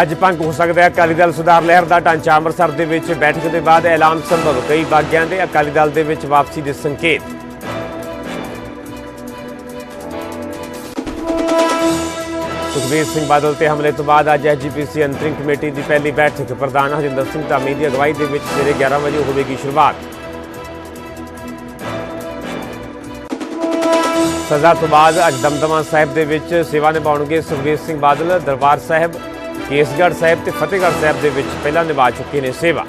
ਅੱਜ ਭੰਗ ਹੋ ਸਕਦਾ ਹੈ। ਅਕਾਲੀ ਦਲ ਸੁਧਾਰ ਲਹਿਰ ਦਾ ਢਾਂਚਾ ਅੰਮ੍ਰਿਤਸਰ ਦੇ ਵਿੱਚ ਬੈਠਕ ਦੇ ਬਾਅਦ ਐਲਾਨ ਸੰਭਵ। ਕਈ ਬਾਗਿਆਂ ਦੇ ਅਕਾਲੀ ਦਲ ਦੇ ਵਿੱਚ ਵਾਪਸੀ ਦੇ ਸੰਕੇਤ। ਸੁਖਬੀਰ ਸਿੰਘ ਬਾਦਲ ਤੇ ਹਮਲੇ ਤੋਂ ਬਾਅਦ ਅੱਜ ਐਸਜੀਪੀਸੀ ਅੰਤਰਿੰਗ ਕਮੇਟੀ ਦੀ ਪਹਿਲੀ ਬੈਠਕ। ਪ੍ਰਧਾਨ ਹਰਿੰਦਰ ਸਿੰਘ ਧਾਮੀ ਦੀ ਅਗਵਾਈ ਦੇ ਵਿੱਚ ਸਵੇਰੇ 11 ਵਜੇ ਹੋਵੇਗੀ ਸ਼ੁਰੂਆਤ। ਸਜ਼ਾ ਤੋਂ ਬਾਅਦ ਅੱਜ ਦਮਦਮਾ ਸਾਹਿਬ ਦੇ ਵਿੱਚ ਸੇਵਾ ਨਿਭਾਉਣਗੇ ਸੁਖਬੀਰ ਸਿੰਘ ਬਾਦਲ। ਦਰਬਾਰ ਸਾਹਿਬ ਕੇਸਗੜ੍ਹ ਸਾਹਿਬ ਤੇ ਫਤਿਹਗੜ੍ਹ ਸਾਹਿਬ ਦੇ ਵਿੱਚ ਪਹਿਲਾਂ ਨਿਭਾ ਚੁੱਕੇ ਨੇ ਸੇਵਾ।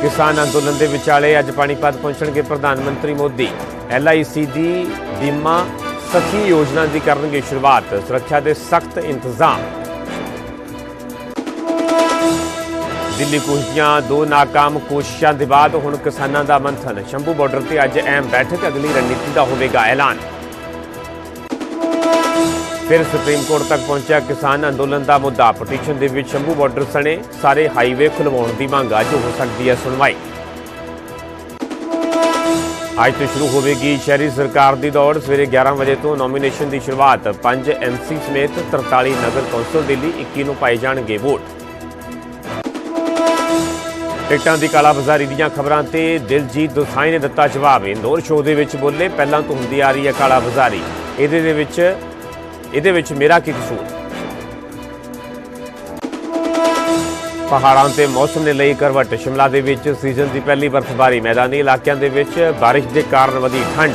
ਕਿਸਾਨ ਅੰਦੋਲਨ ਦੇ ਵਿਚਾਲੇ ਅੱਜ ਪਾਣੀਪਤ ਪਹੁੰਚਣਗੇ ਪ੍ਰਧਾਨ ਮੰਤਰੀ ਮੋਦੀ। ਐਲਆਈਸੀ ਦੀ ਬੀਮਾ ਸਖੀ ਯੋਜਨਾ ਦੀ ਕਰਨਗੇ ਸ਼ੁਰੂਆਤ, ਸੁਰੱਖਿਆ ਦੇ ਸਖਤ ਇੰਤਜ਼ਾਮ। ਦਿੱਲੀ ਪੁਲਿਸ ਦੋ ਨਾਕਾਮ ਕੋਸ਼ਿਸ਼ਾਂ ਦੇ ਬਾਅਦ ਹੁਣ ਕਿਸਾਨਾਂ ਦਾ ਮੰਥਨ। ਸ਼ੰਭੂ ਬਾਰਡਰ ਤੇ ਅੱਜ ਅਹਿਮ ਬੈਠਕ, ਅਗਲੀ ਰਣਨੀਤੀ ਦਾ ਹੋਵੇਗਾ ਐਲਾਨ। ਫਿਰ ਸੁਪਰੀਮ ਕੋਰਟ ਤੱਕ ਪਹੁੰਚਿਆ ਕਿਸਾਨ ਅੰਦੋਲਨ ਦਾ ਮੁੱਦਾ। ਪਟੀਸ਼ਨ ਦੇ ਵਿੱਚ ਸ਼ੰਭੂ ਬਾਰਡਰ ਸਣੇ, ਸਾਰੇ ਹਾਈਵੇ ਖੁਲਵਾਉਣ ਦੀ ਮੰਗ। ਅੱਜ ਹੋ ਸਕਦੀ ਹੈ ਸੁਣਵਾਈ। ਅੱਜ ਤੋਂ ਸ਼ੁਰੂ ਹੋਵੇਗੀ ਸ਼ਹਿਰੀ ਸਰਕਾਰ ਦੀ ਦੌੜ। ਸਵੇਰੇ 11 ਵਜੇ ਤੋਂ ਨੋਮੀਨੇਸ਼ਨ ਦੀ ਸ਼ੁਰੂਆਤ। 5 ਐਮਸੀ ਸਮੇਤ 43 ਨਗਰ ਕੌਂਸਲ ਦੇ ਲਈ 21 ਨੂੰ ਪਾਏ ਜਾਣਗੇ ਵੋਟ। ਟਿਕਟਾਂ ਦੀ ਕਾਲਾਬਾਜ਼ਾਰੀ ਦੀਆਂ ਖਬਰਾਂ ਤੇ ਦਿਲਜੀਤ ਦੋਸਾਈ ਨੇ ਦਿੱਤਾ ਜਵਾਬ। ਇੰਦੌਰ ਸ਼ੋਅ ਦੇ ਵਿੱਚ ਬੋਲੇ, ਪਹਿਲਾਂ ਤੋਂ ਹੁੰਦੀ ਆ ਰਹੀ ਹੈ ਕਾਲਾਬਾਜ਼ਾਰੀ। ਇਹਦੇ ਦੇ ਵਿੱਚ ਇਹਦੇ ਵਿੱਚ ਮੇਰਾ ਕੀ ਕਸੂਰ? ਪਹਾੜਾਂ ਤੇ ਮੌਸਮ ਨੇ ਲਈ ਕਰਵਟ, ਸ਼ਿਮਲਾ ਦੇ ਵਿੱਚ ਸੀਜ਼ਨ ਦੀ ਪਹਿਲੀ ਬਰਫ਼ਬਾਰੀ, ਮੈਦਾਨੀ ਇਲਾਕਿਆਂ ਦੇ ਵਿੱਚ ਬਾਰਿਸ਼ ਦੇ ਕਾਰਨ ਵਧੀ ਠੰਡ।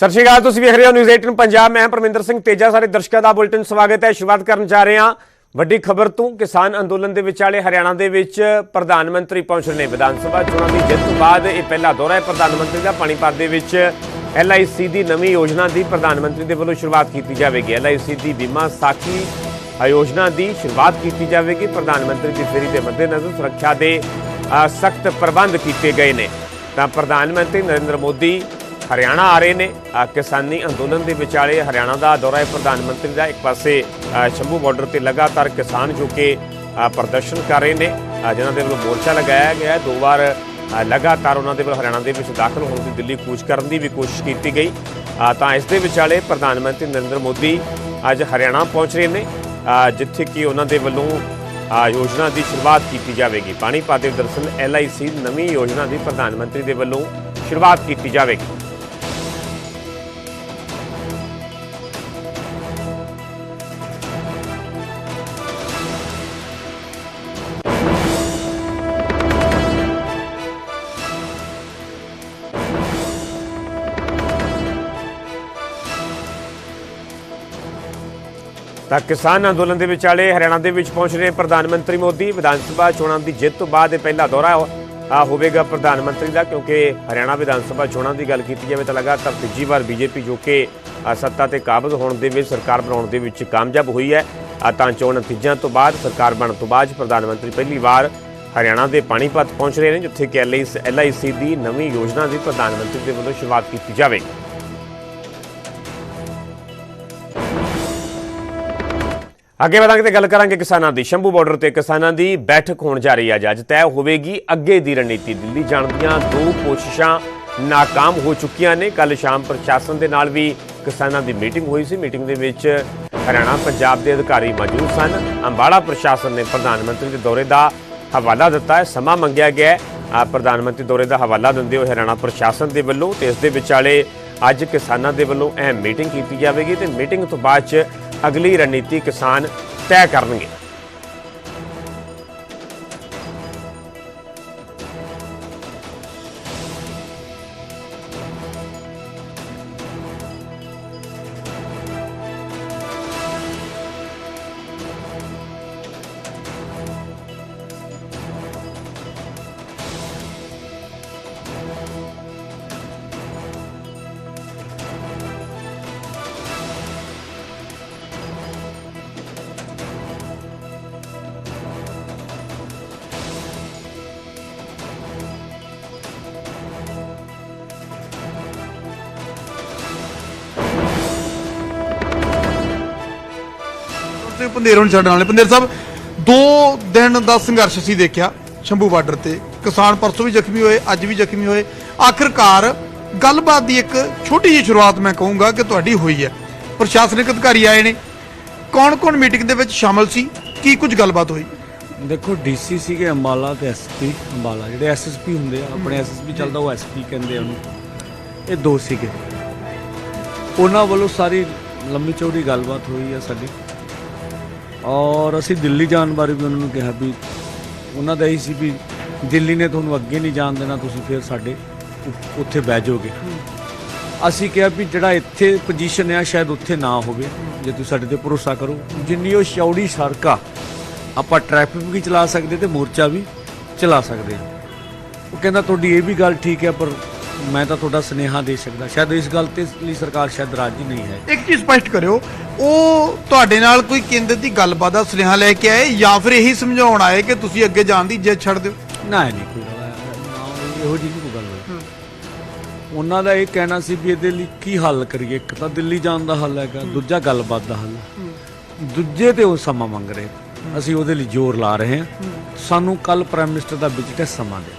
ਸਤਿ ਸ਼੍ਰੀ ਅਕਾਲ, ਤੁਸੀਂ ਵੇਖ ਰਹੇ ਹੋ ਨਿਊਜ਼ 18 ਪੰਜਾਬ। ਮੈਂ ਪਰਮਿੰਦਰ ਸਿੰਘ ਤੇਜਾ ਸਾਰੇ ਦਰਸ਼ਕਾਂ ਦਾ ਬੁਲਟਨ ਸਵਾਗਤ ਹੈ। ਸ਼ੁਰੂਆਤ ਕਰਨ ਜਾ ਰਹੇ ਹਾਂ। ਵੱਡੀ ਖਬਰ ਤੋਂ, ਕਿਸਾਨ ਅੰਦੋਲਨ ਦੇ ਵਿਚਾਲੇ ਹਰਿਆਣਾ ਦੇ ਵਿੱਚ ਪ੍ਰਧਾਨ ਮੰਤਰੀ ਪਹੁੰਚ ਰਹੇ ਨੇ ਵਿਧਾਨ ਸਭਾ ਚੋਣਾਂ ਦੀ। ਜਿੱਤ ਤੋਂ ਬਾਅਦ ਇਹ ਪਹਿਲਾ ਦੌਰਾ ਹੈ ਪ੍ਰਧਾਨ ਮੰਤਰੀ ਦਾ। ਪਾਣੀਪਤ ਦੇ ਵਿੱਚ ਐਲਆਈਸੀ ਦੀ ਨਵੀਂ ਯੋਜਨਾ ਦੀ ਪ੍ਰਧਾਨ ਮੰਤਰੀ ਦੇ ਵੱਲੋਂ ਸ਼ੁਰੂਆਤ ਕੀਤੀ ਜਾਵੇਗੀ। ਐਲਆਈਸੀ ਦੀ ਬੀਮਾ ਸਾਖੀ ਯੋਜਨਾ ਦੀ ਸ਼ੁਰੂਆਤ ਕੀਤੀ ਜਾਵੇਗੀ। ਪ੍ਰਧਾਨ ਮੰਤਰੀ ਦੀ ਫੇਰੀ ਦੇ ਮੱਦੇਨਜ਼ਰ ਸੁਰੱਖਿਆ ਦੇ ਸਖਤ ਪ੍ਰਬੰਧ ਕੀਤੇ ਗਏ ਨੇ। ਤਾਂ ਪ੍ਰਧਾਨ ਮੰਤਰੀ ਨਰਿੰਦਰ ਮੋਦੀ ਹਰਿਆਣਾ ਆ ਰਹੇ ਨੇ। ਕਿਸਾਨੀ ਅੰਦੋਲਨ ਦੇ ਵਿਚਾਲੇ ਹਰਿਆਣਾ ਦਾ ਦੌਰਾ ਹੈ ਪ੍ਰਧਾਨ ਮੰਤਰੀ ਦਾ ਇੱਕ ਪਾਸੇ ਸ਼ੰਭੂ ਬਾਰਡਰ ਤੇ ਲਗਾਤਾਰ ਕਿਸਾਨ ਜੋ ਕਿ ਪ੍ਰਦਰਸ਼ਨ ਕਰ ਰਹੇ ਨੇ ਜਿਨ੍ਹਾਂ ਦੇ ਵੱਲੋਂ ਮੋਰਚਾ ਲਗਾਇਆ ਗਿਆ ਹੈ। ਦੋ ਵਾਰ ਲਗਾਤਾਰ ਉਹਨਾਂ ਦੇ ਵੱਲੋਂ ਹਰਿਆਣਾ ਦੇ ਵਿੱਚ ਦਾਖਲ ਹੋਣ ਦੀ ਦਿੱਲੀ ਕੂਚ ਕਰਨ ਦੀ ਵੀ ਕੋਸ਼ਿਸ਼ ਕੀਤੀ ਗਈ। ਤਾਂ ਇਸ ਦੇ ਵਿਚਾਲੇ ਪ੍ਰਧਾਨ ਮੰਤਰੀ ਨਰਿੰਦਰ ਮੋਦੀ ਅੱਜ ਹਰਿਆਣਾ ਪਹੁੰਚ ਰਹੇ ਨੇ ਜਿੱਥੇ ਕਿ ਉਹਨਾਂ ਦੇ ਵੱਲੋਂ ਯੋਜਨਾ ਦੀ ਸ਼ੁਰੂਆਤ ਕੀਤੀ ਜਾਵੇਗੀ। ਪਾਣੀਪਤ ਦੇ ਦਰਸਲ ਐਲਆਈਸੀ ਨਵੀਂ ਯੋਜਨਾ ਦੀ ਪ੍ਰਧਾਨ ਮੰਤਰੀ ਦੇ ਵੱਲੋਂ ਸ਼ੁਰੂਆਤ ਕੀਤੀ ਜਾਵੇਗੀ। ਤਾਂ ਕਿਸਾਨ ਅੰਦੋਲਨ ਦੇ ਵਿਚਾਲੇ ਹਰਿਆਣਾ ਦੇ ਵਿੱਚ ਪਹੁੰਚ ਰਹੇ ਪ੍ਰਧਾਨ ਮੰਤਰੀ ਮੋਦੀ। ਵਿਧਾਨ ਸਭਾ ਚੋਣਾਂ ਦੀ ਜਿੱਤ ਤੋਂ ਬਾਅਦ ਇਹ ਪਹਿਲਾ ਦੌਰਾ ਆ ਹੋਵੇਗਾ ਪ੍ਰਧਾਨ ਮੰਤਰੀ ਦਾ, ਕਿਉਂਕਿ ਹਰਿਆਣਾ ਵਿਧਾਨ ਸਭਾ ਚੋਣਾਂ ਦੀ ਗੱਲ ਕੀਤੀ ਜਾਵੇ ਤਾਂ ਲਗਾਤਾਰ ਤੀਜੀ ਵਾਰ ਬੀਜੇਪੀ ਜੋ ਕਿ ਸੱਤਾ ਤੇ ਕਾਬਜ਼ ਹੋਣ ਦੇ ਵਿੱਚ, ਸਰਕਾਰ ਬਣਾਉਣ ਦੇ ਵਿੱਚ ਕਾਮਯਾਬ ਹੋਈ ਹੈ। ਤਾਂ ਚੋਣ ਨਤੀਜਿਆਂ ਤੋਂ ਬਾਅਦ, ਸਰਕਾਰ ਬਣਨ ਤੋਂ ਬਾਅਦ ਪ੍ਰਧਾਨ ਮੰਤਰੀ ਪਹਿਲੀ ਵਾਰ ਹਰਿਆਣਾ ਦੇ ਪਾਣੀਪਤ ਪਹੁੰਚ ਰਹੇ ਨੇ, ਜਿੱਥੇ ਕਿ ਐਲਆਈਸੀ ਦੀ ਨਵੀਂ ਯੋਜਨਾ ਦੀ ਪ੍ਰਧਾਨ ਮੰਤਰੀ ਦੇ ਵੱਲੋਂ ਸ਼ੁਰੂਆਤ ਕੀਤੀ ਜਾਵੇਗੀ ਅੱਗੇ ਵਧਾਂਗੇ ਤੇ ਗੱਲ ਕਰਾਂਗੇ ਕਿਸਾਨਾਂ ਦੀ। ਸ਼ੰਭੂ ਬਾਰਡਰ ਤੇ ਕਿਸਾਨਾਂ ਦੀ ਬੈਠਕ ਹੋਣ ਜਾ ਰਹੀ ਹੈ ਅੱਜ। ਅੱਜ ਤੈਅ ਹੋਵੇਗੀ ਅੱਗੇ ਦੀ ਰਣਨੀਤੀ। ਦਿੱਲੀ ਜਾਣ ਦੀਆਂ ਦੋ ਕੋਸ਼ਿਸ਼ਾਂ ਨਾਕਾਮ ਹੋ ਚੁੱਕੀਆਂ ਨੇ। ਕੱਲ ਸ਼ਾਮ ਪ੍ਰਸ਼ਾਸਨ ਦੇ ਨਾਲ ਵੀ ਕਿਸਾਨਾਂ ਦੀ ਮੀਟਿੰਗ ਹੋਈ ਸੀ। ਮੀਟਿੰਗ ਦੇ ਵਿੱਚ ਹਰਿਆਣਾ, ਪੰਜਾਬ ਦੇ ਅਧਿਕਾਰੀ ਮੌਜੂਦ ਸਨ। ਅੰਬਾਲਾ ਪ੍ਰਸ਼ਾਸਨ ਨੇ ਪ੍ਰਧਾਨ ਮੰਤਰੀ ਦੇ ਦੌਰੇ ਦਾ ਹਵਾਲਾ ਦਿੱਤਾ ਹੈ। ਸਮਾਂ ਮੰਗਿਆ ਗਿਆ ਹੈ। ਪ੍ਰਧਾਨ ਮੰਤਰੀ ਦੌਰੇ ਦਾ ਹਵਾਲਾ ਦਿੰਦੇ ਹੋਏ ਹਰਿਆਣਾ ਪ੍ਰਸ਼ਾਸਨ ਦੇ ਵੱਲੋਂ ਤੇ ਇਸ ਦੇ ਵਿਚਾਲੇ ਅੱਜ ਕਿਸਾਨਾਂ ਦੇ ਵੱਲੋਂ ਅਹਿਮ ਮੀਟਿੰਗ ਕੀਤੀ ਜਾਵੇਗੀ ਤੇ ਮੀਟਿੰਗ ਤੋਂ ਬਾਅਦ ਚ ਅਗਲੀ ਰਣਨੀਤੀ ਕਿਸਾਨ ਤੈਅ ਕਰਨਗੇ। ਸਿੰਘ ਪੰਦੇਰ ਹੁਣ ਛੱਡਣ ਵਾਲੇ। ਪੰਦੇਰ ਸਾਹਿਬ, ਦੋ ਦਿਨ ਦਾ ਸੰਘਰਸ਼ ਅਸੀਂ ਦੇਖਿਆ ਸ਼ੰਭੂ ਬਾਰਡਰ ਤੇ। ਕਿਸਾਨ ਪਰਸੋਂ ਵੀ ਜ਼ਖਮੀ ਹੋਏ, ਅੱਜ ਵੀ ਜ਼ਖਮੀ ਹੋਏ। ਆਖਿਰਕਾਰ ਗੱਲਬਾਤ ਦੀ ਇੱਕ ਛੋਟੀ ਜਿਹੀ ਸ਼ੁਰੂਆਤ ਮੈਂ ਕਹੂੰਗਾ ਕਿ ਤੁਹਾਡੀ ਹੋਈ ਹੈ। ਪ੍ਰਸ਼ਾਸਨਿਕ ਅਧਿਕਾਰੀ ਆਏ ਨੇ। ਕੌਣ-ਕੌਣ ਮੀਟਿੰਗ ਦੇ ਵਿੱਚ ਸ਼ਾਮਲ ਸੀ? ਕੀ ਕੁਝ ਗੱਲਬਾਤ ਹੋਈ? ਦੇਖੋ, ਡੀਸੀ ਸੀਗੇ ਅੰਬਾਲਾ ਤੇ ਐਸਪੀ ਅੰਬਾਲਾ। ਜਿਹੜੇ ਐਸਐਸਪੀ ਹੁੰਦੇ ਆ, ਆਪਣੇ ਐਸਐਸਪੀ ਚੱਲਦਾ, ਉਹ ਐਸਪੀ ਕਹਿੰਦੇ ਉਹਨੂੰ। ਇਹ ਦੋ ਸੀਗੇ। ਉਹਨਾਂ ਵੱਲੋਂ ਸਾਰੀ ਲੰਮੀ ਚੌੜੀ ਗੱਲਬਾਤ ਹੋਈ ਆ ਸਾਡੀ। ਔਰ ਅਸੀਂ ਦਿੱਲੀ ਜਾਣ ਬਾਰੇ ਵੀ ਉਹਨਾਂ ਨੂੰ ਕਿਹਾ ਵੀ ਉਹਨਾਂ ਦਾ ਇਹੀ ਸੀ ਵੀ ਦਿੱਲੀ ਨੇ ਤੁਹਾਨੂੰ ਅੱਗੇ ਨਹੀਂ ਜਾਣ ਦੇਣਾ, ਤੁਸੀਂ ਫਿਰ ਸਾਡੇ ਉ- ਉੱਥੇ ਬਹਿ ਜਾਓਗੇ। ਅਸੀਂ ਕਿਹਾ ਵੀ ਜਿਹੜਾ ਇੱਥੇ ਪੋਜੀਸ਼ਨ ਆ, ਸ਼ਾਇਦ ਉੱਥੇ ਨਾ ਹੋਵੇ। ਜੇ ਤੁਸੀਂ ਸਾਡੇ ਤੇ ਭਰੋਸਾ ਕਰੋ, ਜਿੰਨੀ ਉਹ ਚੌੜੀ ਸੜਕ ਆ, ਆਪਾਂ ਟ੍ਰੈਫਿਕ ਵੀ ਚਲਾ ਸਕਦੇ ਤੇ ਮੋਰਚਾ ਵੀ ਚਲਾ ਸਕਦੇ ਹਾਂ ਉਹ ਕਹਿੰਦਾ, ਤੁਹਾਡੀ ਇਹ ਵੀ ਗੱਲ ਠੀਕ ਹੈ ਪਰ ਮੈਂ ਤਾਂ ਤੁਹਾਡਾ ਸੁਨੇਹਾ ਦੇ ਸਕਦਾ। ਸ਼ਾਇਦ ਇਸ ਗੱਲ ਤੇ ਲਈ ਸਰਕਾਰ ਸ਼ਾਇਦ ਰਾਜੀ ਨਹੀਂ ਹੈ। ਇੱਕ ਚੀਜ਼ ਸਪਸ਼ਟ ਕਰਿਓ ਉਹ ਤੁਹਾਡੇ ਨਾਲ ਕੋਈ ਕੇਂਦਰ ਦੀ ਗੱਲਬਾਤ ਦਾ ਸੁਨੇਹਾ ਲੈ ਕੇ ਆਏ ਜਾਂ ਫਿਰ ਇਹੀ ਸਮਝਾਉਣ ਆਏ ਕਿ ਤੁਸੀਂ ਅੱਗੇ ਜਾਣ ਦੀ ਜਿੱਦ ਛੱਡ ਦਿਓ? ਨਾ ਨਹੀਂ ਕੋਈ ਗੱਲ ਹੈ, ਨਾ ਇਹੋ ਜਿਹੀ ਨਹੀਂ ਕੋਈ ਗੱਲ ਹੋਈ। ਉਹਨਾਂ ਦਾ ਇਹ ਕਹਿਣਾ ਸੀ ਵੀ ਇਹਦੇ ਲਈ ਕੀ ਹੱਲ ਕਰੀਏ। ਇੱਕ ਤਾਂ ਦਿੱਲੀ ਜਾਣ ਦਾ ਹੱਲ ਹੈਗਾ ਦੂਜਾ ਗੱਲਬਾਤ ਦਾ ਹੱਲ। ਦੂਜੇ ਤੇ ਉਹ ਸਮਾਂ ਮੰਗ ਰਹੇ। ਅਸੀਂ ਉਹਦੇ ਲਈ ਜ਼ੋਰ ਲਾ ਰਹੇ ਹਾਂ। ਸਾਨੂੰ ਕੱਲ ਪ੍ਰਾਈਮ ਮਿਨਿਸਟਰ ਦਾ ਵਿਜ਼ਿਟ ਹੈ ਸਮਾਂ ਦੇ।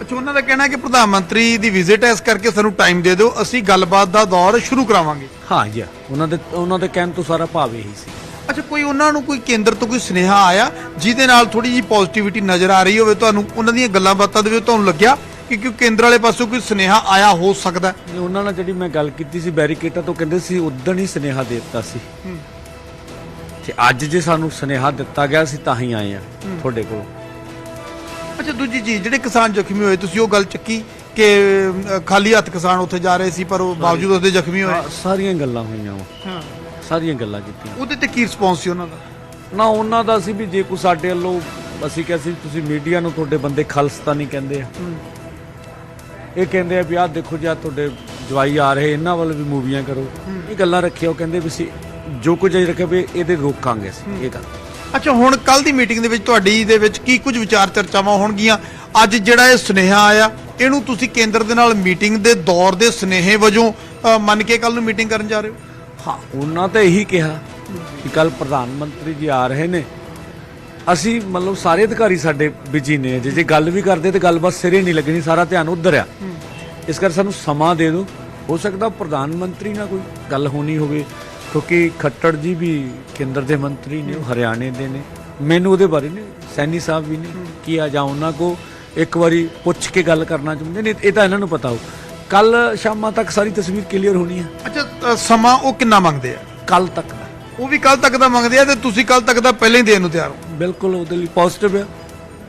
ਅੱਛਾ ਉਹਨਾਂ ਦਾ ਕਹਿਣਾ ਹੈ ਕਿ ਪ੍ਰਧਾਨ ਮੰਤਰੀ ਦੀ ਵਿਜ਼ਿਟ ਹੈ ਇਸ ਕਰਕੇ ਸਾਨੂੰ ਟਾਈਮ ਦੇ ਦਿਓ ਅਸੀਂ ਗੱਲਬਾਤ ਦਾ ਦੌਰ ਸ਼ੁਰੂ ਕਰਾਵਾਂਗੇ। ਹਾਂ ਜੀ ਉਹਨਾਂ ਦੇ ਉਹਨਾਂ ਦੇ ਕਹਿਣ ਤੋਂ ਸਾਰਾ ਭਾਵ ਇਹੀ ਸੀ। ਅੱਛਾ ਕੋਈ ਉਹਨਾਂ ਨੂੰ ਕੋਈ ਕੇਂਦਰ ਤੋਂ ਕੋਈ ਸੁਨੇਹਾ ਆਇਆ ਜਿਹਦੇ ਨਾਲ ਥੋੜੀ ਜੀ ਪੋਜ਼ਿਟਿਵਿਟੀ ਨਜ਼ਰ ਆ ਰਹੀ ਹੋਵੇ ਤੁਹਾਨੂੰ ਉਹਨਾਂ ਦੀਆਂ ਗੱਲਾਂ ਬਾਤਾਂ ਦੇ ਵਿੱਚ ਤੁਹਾਨੂੰ ਲੱਗਿਆ ਕਿ ਕਿਉਂ ਕੇਂਦਰ ਵਾਲੇ ਪਾਸੋਂ ਕੋਈ ਸੁਨੇਹਾ ਆਇਆ ਹੋ ਸਕਦਾ ਹੈ? ਨੇ ਉਹਨਾਂ ਨਾਲ ਜਿਹੜੀ ਮੈਂ ਗੱਲ ਕੀਤੀ ਸੀ ਬੈਰੀਕੇਟਾਂ ਤੋਂ ਕਹਿੰਦੇ ਸੀ ਉਦੋਂ ਹੀ ਸੁਨੇਹਾ ਦੇ ਦਿੱਤਾ ਸੀ। ਤੇ ਅੱਜ ਜੇ ਸਾਨੂੰ ਸੁਨੇਹਾ ਦਿੱਤਾ ਗਿਆ ਸੀ ਤਾਂ ਹੀ ਆਏ ਆ ਤੁਹਾਡੇ ਕੋਲ। ਅੱਛਾ ਦੂਜੀ ਚੀਜ਼ ਜਿਹੜੇ ਕਿਸਾਨ ਜ਼ਖਮੀ ਹੋਏ ਤੁਸੀਂ ਉਹ ਗੱਲ ਚੱਕੀ ਕਿ ਅ, ਖਾਲੀ ਹੱਥ ਕਿਸਾਨ ਉੱਥੇ ਜਾ ਰਹੇ ਸੀ ਪਰ ਉਹ ਬਾਵਜੂਦ ਉਹਦੇ ਜ਼ਖਮੀ ਹੋਏ? ਸਾਰੀਆਂ ਗੱਲਾਂ ਹੋਈਆਂ ਵਾ। ਹਾਂ। ਸਾਰੀਆਂ ਗੱਲਾਂ ਕੀਤੀਆਂ। ਉਹਦੇ ਤੇ ਕੀ ਰਿਸਪੌਂਸ ਸੀ ਉਹਨਾਂ ਦਾ? ਨਾ ਉਹਨਾਂ ਦਾ ਸੀ ਵੀ ਜੇ ਕੋਈ ਸਾਡੇ ਵੱਲੋਂ ਅਸੀਂ ਕਿਹਾ ਸੀ ਤੁਸੀਂ ਮੀਡੀਆ ਨੂੰ ਤੁਹਾਡੇ ਬੰਦੇ ਖਾਲਸਤਾਨੀ ਕਹਿੰਦੇ ਆ। ਇਹ ਕਹਿੰਦੇ ਆ ਵੀ ਆਹ ਦੇਖੋ ਜੀ ਆਹ ਤੁਹਾਡੇ ਜਵਾਈ ਆ ਰਹੇ ਇਹਨਾਂ ਵੱਲ ਵੀ ਮੂਵੀਆਂ ਕਰੋ। ਇਹ ਗੱਲਾਂ ਰੱਖਿਆ ਉਹ ਕਹਿੰਦੇ ਵੀ ਅਸੀਂ ਜੋ ਕੁਝ ਅਸੀਂ ਰੱਖਿਆ ਵੀ ਇਹਦੇ ਰੋਕਾਂਗੇ ਅਸੀਂ ਇਹ ਗੱਲ। ਅੱਛਾ ਹੁਣ ਕੱਲ ਦੀ ਮੀਟਿੰਗ ਦੇ ਵਿੱਚ ਤੁਹਾਡੀ ਦੇ ਵਿੱਚ ਕੀ ਕੁਝ ਵਿਚਾਰ ਚਰਚਾਵਾਂ ਹੋਣਗੀਆਂ? ਅੱਜ ਜਿਹੜਾ ਇਹ ਸੁਨੇਹਾ ਆਇਆ ਇਹਨੂੰ ਤੁਸੀਂ ਕੇਂਦਰ ਦੇ ਨਾਲ ਮੀਟਿੰਗ ਦੇ ਦੌਰ ਦੇ ਸੁਨੇਹੇ ਵਜੋਂ ਮੰਨ ਕੇ ਕੱਲ ਨੂੰ ਮੀਟਿੰਗ ਕਰਨ ਜਾ ਰਹੇ ਹੋ? ਹਾਂ ਉਹਨਾਂ ਤਾਂ ਇਹੀ ਕਿਹਾ ਕਿ ਕੱਲ ਪ੍ਰਧਾਨ ਮੰਤਰੀ ਜੀ ਆ ਰਹੇ ਨੇ। ਅਸੀਂ ਮਤਲਬ ਸਾਰੇ ਅਧਿਕਾਰੀ ਸਾਡੇ ਬਿਜ਼ੀ ਨੇ। ਜੇ ਜੇ ਗੱਲ ਵੀ ਕਰਦੇ ਤੇ ਗੱਲ ਬਸ ਸਿਰੇ ਨਹੀਂ ਲੱਗਣੀ ਸਾਰਾ ਧਿਆਨ ਉਧਰ ਆ। ਇਸ ਕਰਕੇ ਸਾਨੂੰ ਸਮਾਂ ਦੇ ਦਿਓ। ਹੋ ਸਕਦਾ ਪ੍ਰਧਾਨ ਮੰਤਰੀ ਨਾਲ ਕੋਈ ਗੱਲ ਹੋਣੀ ਹੋਵੇ। ਕਿਉਂਕਿ ਖੱਟੜ ਜੀ ਵੀ ਕੇਂਦਰ ਦੇ ਮੰਤਰੀ ਨੇ ਉਹ ਹਰਿਆਣੇ ਦੇ ਨੇ। ਮੈਨੂੰ ਉਹਦੇ ਬਾਰੇ ਨੇ ਸੈਣੀ ਸਾਹਿਬ ਵੀ ਨੇ ਕੀ ਆ ਜਾਂ ਉਹਨਾਂ ਕੋ ਇੱਕ ਵਾਰੀ ਪੁੱਛ ਕੇ ਗੱਲ ਕਰਨਾ ਚਾਹੁੰਦੇ ਨੇ ਇਹ ਤਾਂ ਇਹਨਾਂ ਨੂੰ ਪਤਾ ਹੋ ਕੱਲ ਸ਼ਾਮਾਂ ਤੱਕ ਸਾਰੀ ਤਸਵੀਰ ਕਲੀਅਰ ਹੋਣੀ ਹੈ। ਅੱਛਾ ਸਮਾਂ ਉਹ ਕਿੰਨਾ ਮੰਗਦੇ ਆ? ਕੱਲ ਤੱਕ ਦਾ। ਉਹ ਵੀ ਕੱਲ ਤੱਕ ਦਾ ਮੰਗਦੇ ਆ ਤੇ ਤੁਸੀਂ ਕੱਲ ਤੱਕ ਦਾ ਪਹਿਲਾਂ ਹੀ ਦੇਣ ਨੂੰ ਤਿਆਰ ਹੋ? ਬਿਲਕੁਲ ਉਹਦੇ ਲਈ ਪੋਜ਼ਿਟਿਵ ਹੈ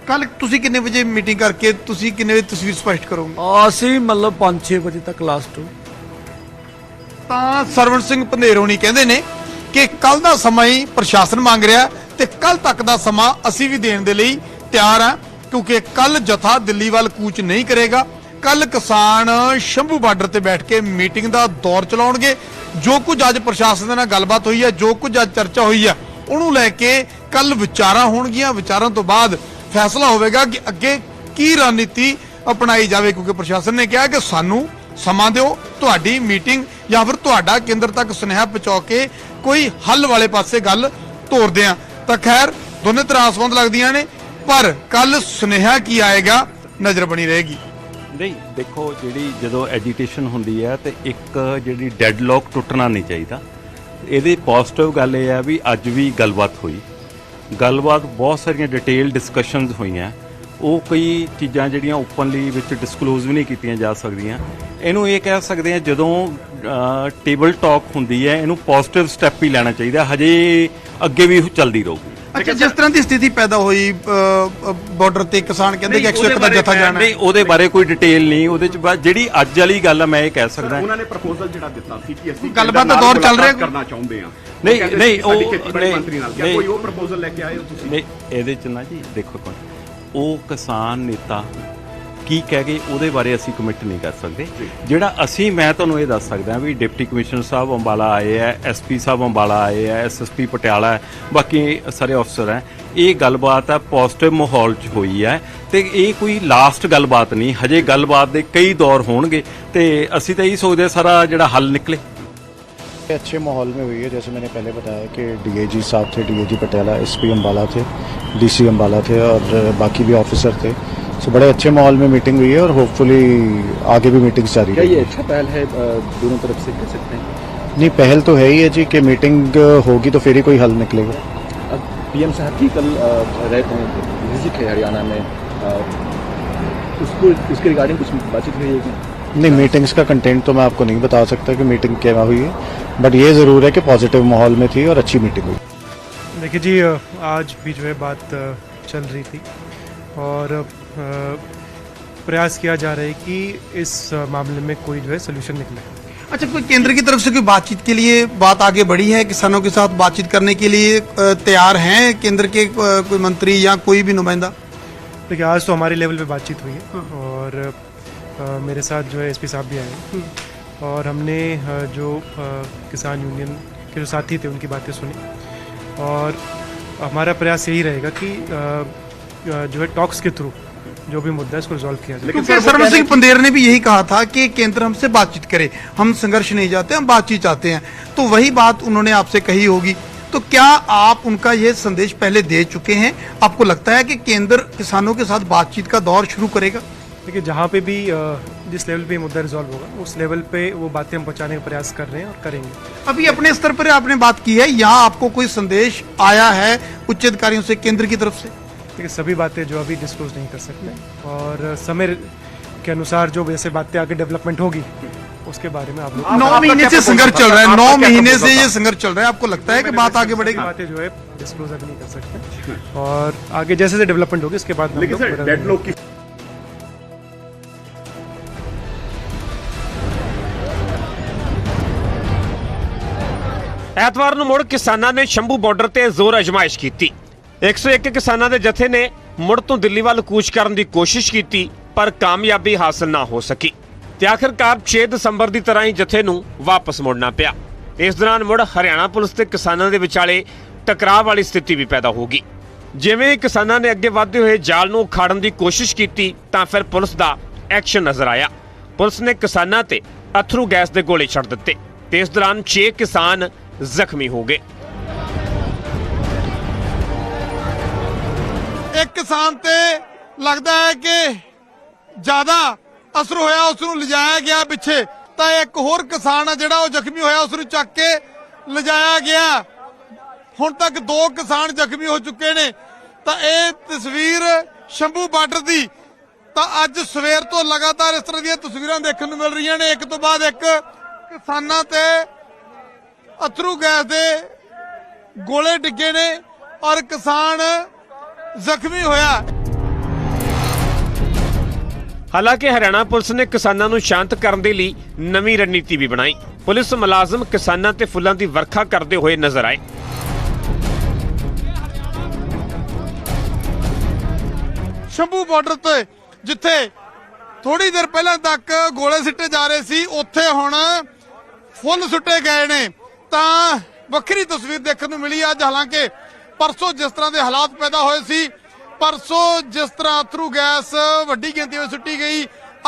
ਕੱਲ ਤੁਸੀਂ ਕਿੰਨੇ ਵਜੇ ਮੀਟਿੰਗ ਕਰਕੇ ਤੁਸੀਂ ਕਿੰਨੇ ਵਜੇ ਤਸਵੀਰ ਸਪਸ਼ਟ ਕਰੋਗੇ? ਅਸੀਂ ਮਤਲਬ 5-6 ਵਜੇ ਤੱਕ ਲਾਸਟ ਹੋ। ਤਾਂ ਸਰਵਣ ਸਿੰਘ ਪੰਧੇਰੋਣੀ ਕਹਿੰਦੇ ਨੇ ਕਿ ਕੱਲ ਦਾ ਸਮਾਂ ਹੀ ਪ੍ਰਸ਼ਾਸਨ ਮੰਗ ਰਿਹਾ ਤੇ ਕੱਲ ਤੱਕ ਦਾ ਸਮਾਂ ਅਸੀਂ ਵੀ ਦੇਣ ਦੇ ਲਈ ਤਿਆਰ ਹਾਂ, ਕਿਉਂਕਿ ਕੱਲ ਜਥਾ ਦਿੱਲੀ ਵੱਲ ਕੂਚ ਨਹੀਂ ਕਰੇਗਾ। ਕੱਲ ਕਿਸਾਨ ਸ਼ੰਭੂ ਬਾਰਡਰ ਤੇ ਬੈਠ ਕੇ ਮੀਟਿੰਗ ਦਾ ਦੌਰ ਚਲਾਉਣਗੇ। ਜੋ ਕੁਝ ਅੱਜ ਪ੍ਰਸ਼ਾਸਨ ਦੇ ਨਾਲ ਗੱਲਬਾਤ ਹੋਈ ਹੈ, ਜੋ ਕੁਝ ਅੱਜ ਚਰਚਾ ਹੋਈ ਹੈ, ਉਹਨੂੰ ਲੈ ਕੇ ਕੱਲ ਵਿਚਾਰਾਂ ਹੋਣਗੀਆਂ। ਵਿਚਾਰਾਂ ਤੋਂ ਬਾਅਦ ਫੈਸਲਾ ਹੋਵੇਗਾ ਕਿ ਅੱਗੇ ਕੀ ਰਣਨੀਤੀ ਅਪਣਾਈ ਜਾਵੇ, ਕਿਉਂਕਿ ਪ੍ਰਸ਼ਾਸਨ ਨੇ ਕਿਹਾ ਕਿ ਸਾਨੂੰ ਸਮਾਂ ਦਿਓ। ਤੁਹਾਡੀ ਮੀਟਿੰਗ ਜਾਂ ਫਿਰ ਤੁਹਾਡਾ ਕੇਂਦਰ ਤੱਕ ਸੁਨੇਹਾ ਪਹੁੰਚਾ ਕੇ ਕੋਈ ਹੱਲ ਵਾਲੇ ਪਾਸੇ ਗੱਲ ਤੋਰਦੇ ਆ। ਤਾਂ ਖੈਰ, ਦੋਨੇ ਤਰ੍ਹਾਂ ਆਸਵੰਦ ਲੱਗਦੀਆਂ ਨੇ, ਪਰ ਕੱਲ ਸੁਨੇਹਾ ਕੀ ਆਏਗਾ, ਨਜ਼ਰ ਬਣੀ ਰਹੇਗੀ। ਨਹੀਂ, ਦੇਖੋ ਜਿਹੜੀ ਜਦੋਂ ਐਜੀਟੇਸ਼ਨ ਹੁੰਦੀ ਹੈ ਤੇ ਇੱਕ ਜਿਹੜੀ ਡੈਡਲੌਕ ਟੁੱਟਣਾ ਨਹੀਂ ਚਾਹੀਦਾ। ਇਹਦੀ ਪੋਜ਼ਿਟਿਵ ਗੱਲ ਇਹ ਹੈ ਵੀ ਅੱਜ ਵੀ ਗੱਲਬਾਤ ਹੋਈ। ਗੱਲਬਾਤ ਬਹੁਤ ਸਾਰੀਆਂ ਡਿਟੇਲ ਡਿਸਕਸ਼ਨਸ ਹੋਈਆਂ। ਉਹ ਕਈ ਚੀਜ਼ਾਂ ਜਿਹੜੀਆਂ ਓਪਨਲੀ ਵਿੱਚ ਡਿਸਕਲੋਜ਼ ਵੀ ਨਹੀਂ ਕੀਤੀਆਂ ਜਾ ਸਕਦੀਆਂ। ਇਹਨੂੰ ਇਹ ਕਹਿ ਸਕਦੇ ਆ ਜਦੋਂ ਟੇਬਲ ਟਾਕ ਹੁੰਦੀ ਹੈ ਇਹਨੂੰ ਪੋਜ਼ਿਟਿਵ ਸਟੈਪ ਹੀ ਲੈਣਾ ਚਾਹੀਦਾ। ਹਜੇ ਅੱਗੇ ਵੀ ਚੱਲਦੀ ਰਹੂਗੀ। ਅੱਛਾ ਜਿਸ ਤਰ੍ਹਾਂ ਦੀ ਸਥਿਤੀ ਪੈਦਾ ਹੋਈ ਬਾਰਡਰ ਤੇ ਕਿਸਾਨ ਕਹਿੰਦੇ ਕਿ 101 ਦਾ ਜਥਾ ਜਾਣਾ। ਨਹੀਂ ਉਹਦੇ ਬਾਰੇ ਕੋਈ ਡਿਟੇਲ ਨਹੀਂ ਉਹਦੇ ਚ ਜਿਹੜੀ ਅੱਜ ਵਾਲੀ ਗੱਲ ਆ ਮੈਂ ਇਹ ਕਹਿ ਸਕਦਾ। ਉਹਨਾਂ ਨੇ ਪ੍ਰਪੋਜ਼ਲ ਜਿਹੜਾ ਦਿੱਤਾ ਸੀ ਕਿ ਅਸੀਂ ਗੱਲਬਾਤ ਦਾ ਦੌਰ ਚੱਲ ਰਿਹਾ। ਕਰਨਾ ਚਾਹੁੰਦੇ ਹਾਂ। ਨਹੀਂ, ਨਹੀਂ, ਉਹ- ਮੰਤਰੀ ਨਾਲ। ਕੋਈ ਉਹ ਪ੍ਰਪੋਜ਼ਲ ਲੈ ਕੇ ਆਏ ਹੋ ਤੁਸੀਂ? ਨਹੀਂ ਇਹਦੇ ਚ ਨਾ ਜੀ ਦੇਖੋ ਕੌਣ। ਉਹ ਕਿਸਾਨ ਨੇਤਾ ਕੀ ਕਹਿ ਗਏ ਉਹਦੇ ਬਾਰੇ ਅਸੀਂ ਕਮਿਟ ਨਹੀਂ ਕਰ ਸਕਦੇ। ਜਿਹੜਾ ਅਸੀਂ ਮੈਂ ਤੁਹਾਨੂੰ ਇਹ ਦੱਸ ਸਕਦਾ ਵੀ ਡਿਪਟੀ ਕਮਿਸ਼ਨਰ ਸਾਹਿਬ ਅੰਬਾਲਾ ਆਏ ਆ ਐਸਪੀ ਸਾਹਿਬ ਅੰਬਾਲਾ ਆਏ ਆ ਐਸਐਸਪੀ ਪਟਿਆਲਾ ਹੈ, ਬਾਕੀ ਸਾਰੇ ਅਫਸਰ ਹੈ। ਇਹ ਗੱਲਬਾਤ ਹੈ ਪੋਜ਼ਿਟਿਵ ਮਾਹੌਲ 'ਚ ਹੋਈ ਹੈ ਤੇ ਇਹ ਕੋਈ ਲਾਸਟ ਗੱਲਬਾਤ ਨਹੀਂ ਹਜੇ ਗੱਲਬਾਤ ਦੇ ਕਈ ਦੌਰ ਹੋਣਗੇ ਤੇ ਅਸੀਂ ਤਾਂ ਇਹੀ ਸੋਚਦੇ ਸਾਰਾ ਜਿਹੜਾ ਹੱਲ ਨਿਕਲੇ। अच्छे माहौल में हुई है। जैसे मैंने पहले बताया कि डीआईजी साहब थे डीआईजी पटियाला एसपी अंबाला थे डीसी अंबाला थे और बाकी भी ऑफिसर थे। सो बड़े अच्छे माहौल में मीटिंग हुई है और होपफुली आगे भी मीटिंग्स जारी क्या ये अच्छा पहल है दोनों तरफ़ से कह सकते हैं? नहीं पहल तो है ही है जी कि मीटिंग होगी तो फिर ही कोई हल निकलेगा। अब पीएम साहब की कल विज़िट है हरियाणा में उसको उसके रिगार्डिंग कुछ बातचीत हुई है नहीं मीटिंग्स का कंटेंट तो मैं आपको नहीं बता सकता कि मीटिंग क्या हुई है बट ये ज़रूर है कि पॉजिटिव माहौल में थी और अच्छी मीटिंग हुई। देखिए जी आज भी जो है बात चल रही थी और प्रयास किया जा रहा है कि इस मामले में कोई जो है सोल्यूशन निकले। अच्छा कोई केंद्र की तरफ़ से कोई बातचीत के लिए बात आगे बढ़ी है? किसानों के साथ बातचीत करने के लिए तैयार हैं केंद्र के कोई मंत्री या कोई भी नुमाइंदा? देखिए आज तो हमारे लेवल पे बातचीत हुई है और अ, मेरे साथ जो है एसपी साहब भी आए। और हमने जो किसान यूनियन के जो साथी थे उनकी बातें सुनी। और हमारा प्रयास यही रहेगा कि जो है टॉक्स के थ्रू जो भी मुद्दा है इसको रिजॉल्व किया जाए। क्योंकि सरवन सिंह पंदेर ने भी यही कहा था कि केंद्र हमसे बातचीत करे। हम संघर्ष नहीं चाहते हम बातचीत चाहते हैं। तो वही बात उन्होंने आपसे कही होगी। तो क्या आप उनका यह संदेश पहले दे चुके हैं? आपको लगता है कि केंद्र किसानों के साथ बातचीत का दौर शुरू करेगा? देखिए जहाँ पे भी जिस लेवल पे मुद्दा रिजॉल्व होगा उस लेवल पे वो बातें हम पहुँचाने का प्रयास कर रहे हैं और करेंगे। अभी अपने स्तर पर आपने बात की है या आपको कोई संदेश आया है उच्च अधिकारियों से केंद्र की तरफ़ से? देखिए सभी बातें जो अभी डिस्क्लोज नहीं कर सकते और समय के अनुसार जो वैसे बातें आगे डेवलपमेंट होगी उसके बारे में आप लोग नौ महीने से संघर्ष चल रहा है नौ महीने से ये संघर्ष चल रहा है आपको लगता है कि बात आगे बढ़ेगी? बातें जो है डिस्क्लोज अभी नहीं कर सकते और आगे जैसे जैसे डेवलपमेंट होगी इसके बाद ਐਤਵਾਰ ਨੂੰ ਮੁੜ ਕਿਸਾਨਾਂ ਨੇ ਸ਼ੰਭੂ ਬਾਰਡਰ ਤੇ ਜ਼ੋਰ ਅਜਮਾਇਸ਼ ਕੀਤੀ। 101 ਕਿਸਾਨਾਂ ਦੇ ਜਥੇ ਨੇ ਮੁੜ ਤੋਂ ਦਿੱਲੀ ਵੱਲ ਕੂਚ ਕਰਨ ਦੀ ਕੋਸ਼ਿਸ਼ ਕੀਤੀ, ਪਰ ਕਾਮਯਾਬੀ ਹਾਸਲ ਨਾ ਹੋ ਸਕੀ। ਤੇ ਆਖਿਰਕਾਰ 6 ਦਸੰਬਰ ਦੀ ਤਰ੍ਹਾਂ ਹੀ ਜਥੇ ਨੂੰ ਵਾਪਸ ਮੁੜਨਾ ਪਿਆ। ਇਸ ਦੌਰਾਨ ਮੁੜ ਹਰਿਆਣਾ ਪੁਲਿਸ ਤੇ ਕਿਸਾਨਾਂ ਦੇ ਵਿਚਾਲੇ ਟਕਰਾਅ ਵਾਲੀ ਸਥਿਤੀ ਵੀ ਪੈਦਾ ਹੋ ਗਈ। ਜਿਵੇਂ ਕਿਸਾਨਾਂ ਨੇ ਅੱਗੇ ਵਧਦੇ ਹੋਏ ਜਾਲ ਨੂੰ ਉਖਾੜਨ ਦੀ ਕੋਸ਼ਿਸ਼ ਕੀਤੀ, ਤਾਂ ਫਿਰ ਪੁਲਿਸ ਦਾ ਐਕਸ਼ਨ ਨਜ਼ਰ ਆਇਆ। ਪੁਲਿਸ ਨੇ ਕਿਸਾਨਾਂ ਤੇ ਅਥਰੂ ਗੈਸ ਦੇ ਗੋਲੇ ਛੱਡ ਦਿੱਤੇ। ਤੇ ਇਸ ਦੌਰਾਨ 6 ਕਿਸਾਨ ਜ਼ਖਮੀ ਹੋ ਗਏ। ਇੱਕ ਕਿਸਾਨ ਤੇ ਲੱਗਦਾ ਹੈ ਕਿ ਜ਼ਿਆਦਾ ਅਸਰ ਹੋਇਆ ਉਸ ਨੂੰ ਲਿਜਾਇਆ ਗਿਆ ਪਿੱਛੇ। ਤਾਂ ਇੱਕ ਹੋਰ ਕਿਸਾਨ ਆ ਜਿਹੜਾ ਉਹ ਜ਼ਖਮੀ ਹੋਇਆ ਉਸ ਨੂੰ ਚੱਕ ਕੇ ਲਿਜਾਇਆ ਗਿਆ। ਹੁਣ ਤੱਕ ਦੋ ਕਿਸਾਨ ਜ਼ਖਮੀ ਹੋ ਚੁੱਕੇ ਨੇ। ਤਾਂ ਇਹ ਤਸਵੀਰ ਸ਼ੰਭੂ ਬਾਰਡਰ ਦੀ। ਤਾਂ ਅੱਜ ਸਵੇਰ ਤੋਂ ਲਗਾਤਾਰ ਇਸ ਤਰ੍ਹਾਂ ਦੀਆਂ ਤਸਵੀਰਾਂ ਦੇਖਣ ਨੂੰ ਮਿਲ ਰਹੀਆਂ ਨੇ। ਇੱਕ ਤੋਂ ਬਾਅਦ ਇੱਕ ਕਿਸਾਨਾਂ ਤੇ ਅਥਰੂ ਗੈਸ ਦੇ ਗੋਲੇ ਡਿੱਗੇ ਨੇ ਔਰ ਕਿਸਾਨ ਜ਼ਖਮੀ ਹੋਇਆ। ਹਾਲਾਂਕਿ ਹਰਿਆਣਾ ਪੁਲਿਸ ਨੇ ਕਿਸਾਨਾਂ ਨੂੰ ਸ਼ਾਂਤ ਕਰਨ ਦੇ ਲਈ ਨਵੀਂ ਰਣਨੀਤੀ ਵੀ ਬਣਾਈ। ਪੁਲਿਸ ਮੁਲਾਜ਼ਮ ਕਿਸਾਨਾਂ ਤੇ ਫੁੱਲਾਂ ਦੀ ਵਰਖਾ ਕਰਦੇ ਹੋਏ ਨਜ਼ਰ ਆਏ। ਸ਼ੰਭੂ ਬਾਰਡਰ ਤੇ ਜਿੱਥੇ ਥੋੜੀ ਦੇਰ ਪਹਿਲਾਂ ਤੱਕ ਗੋਲੇ ਸਿੱਟੇ ਜਾ ਰਹੇ ਸੀ ਉੱਥੇ ਹੁਣ ਫੁੱਲ ਸੁੱਟੇ ਗਏ ਨੇ। ਤਾਂ ਵੱਖਰੀ ਤਸਵੀਰ ਦੇਖਣ ਨੂੰ ਮਿਲੀ ਅੱਜ। ਹਾਲਾਂਕਿ ਪਰਸੋਂ ਜਿਸ ਤਰ੍ਹਾਂ ਦੇ ਹਾਲਾਤ ਪੈਦਾ ਹੋਏ ਸੀ, ਪਰਸੋਂ ਜਿਸ ਤਰ੍ਹਾਂ ਅਥਰੂ ਗੈਸ ਵੱਡੀ ਗਿਣਤੀ ਵਿੱਚ ਸੁੱਟੀ ਗਈ,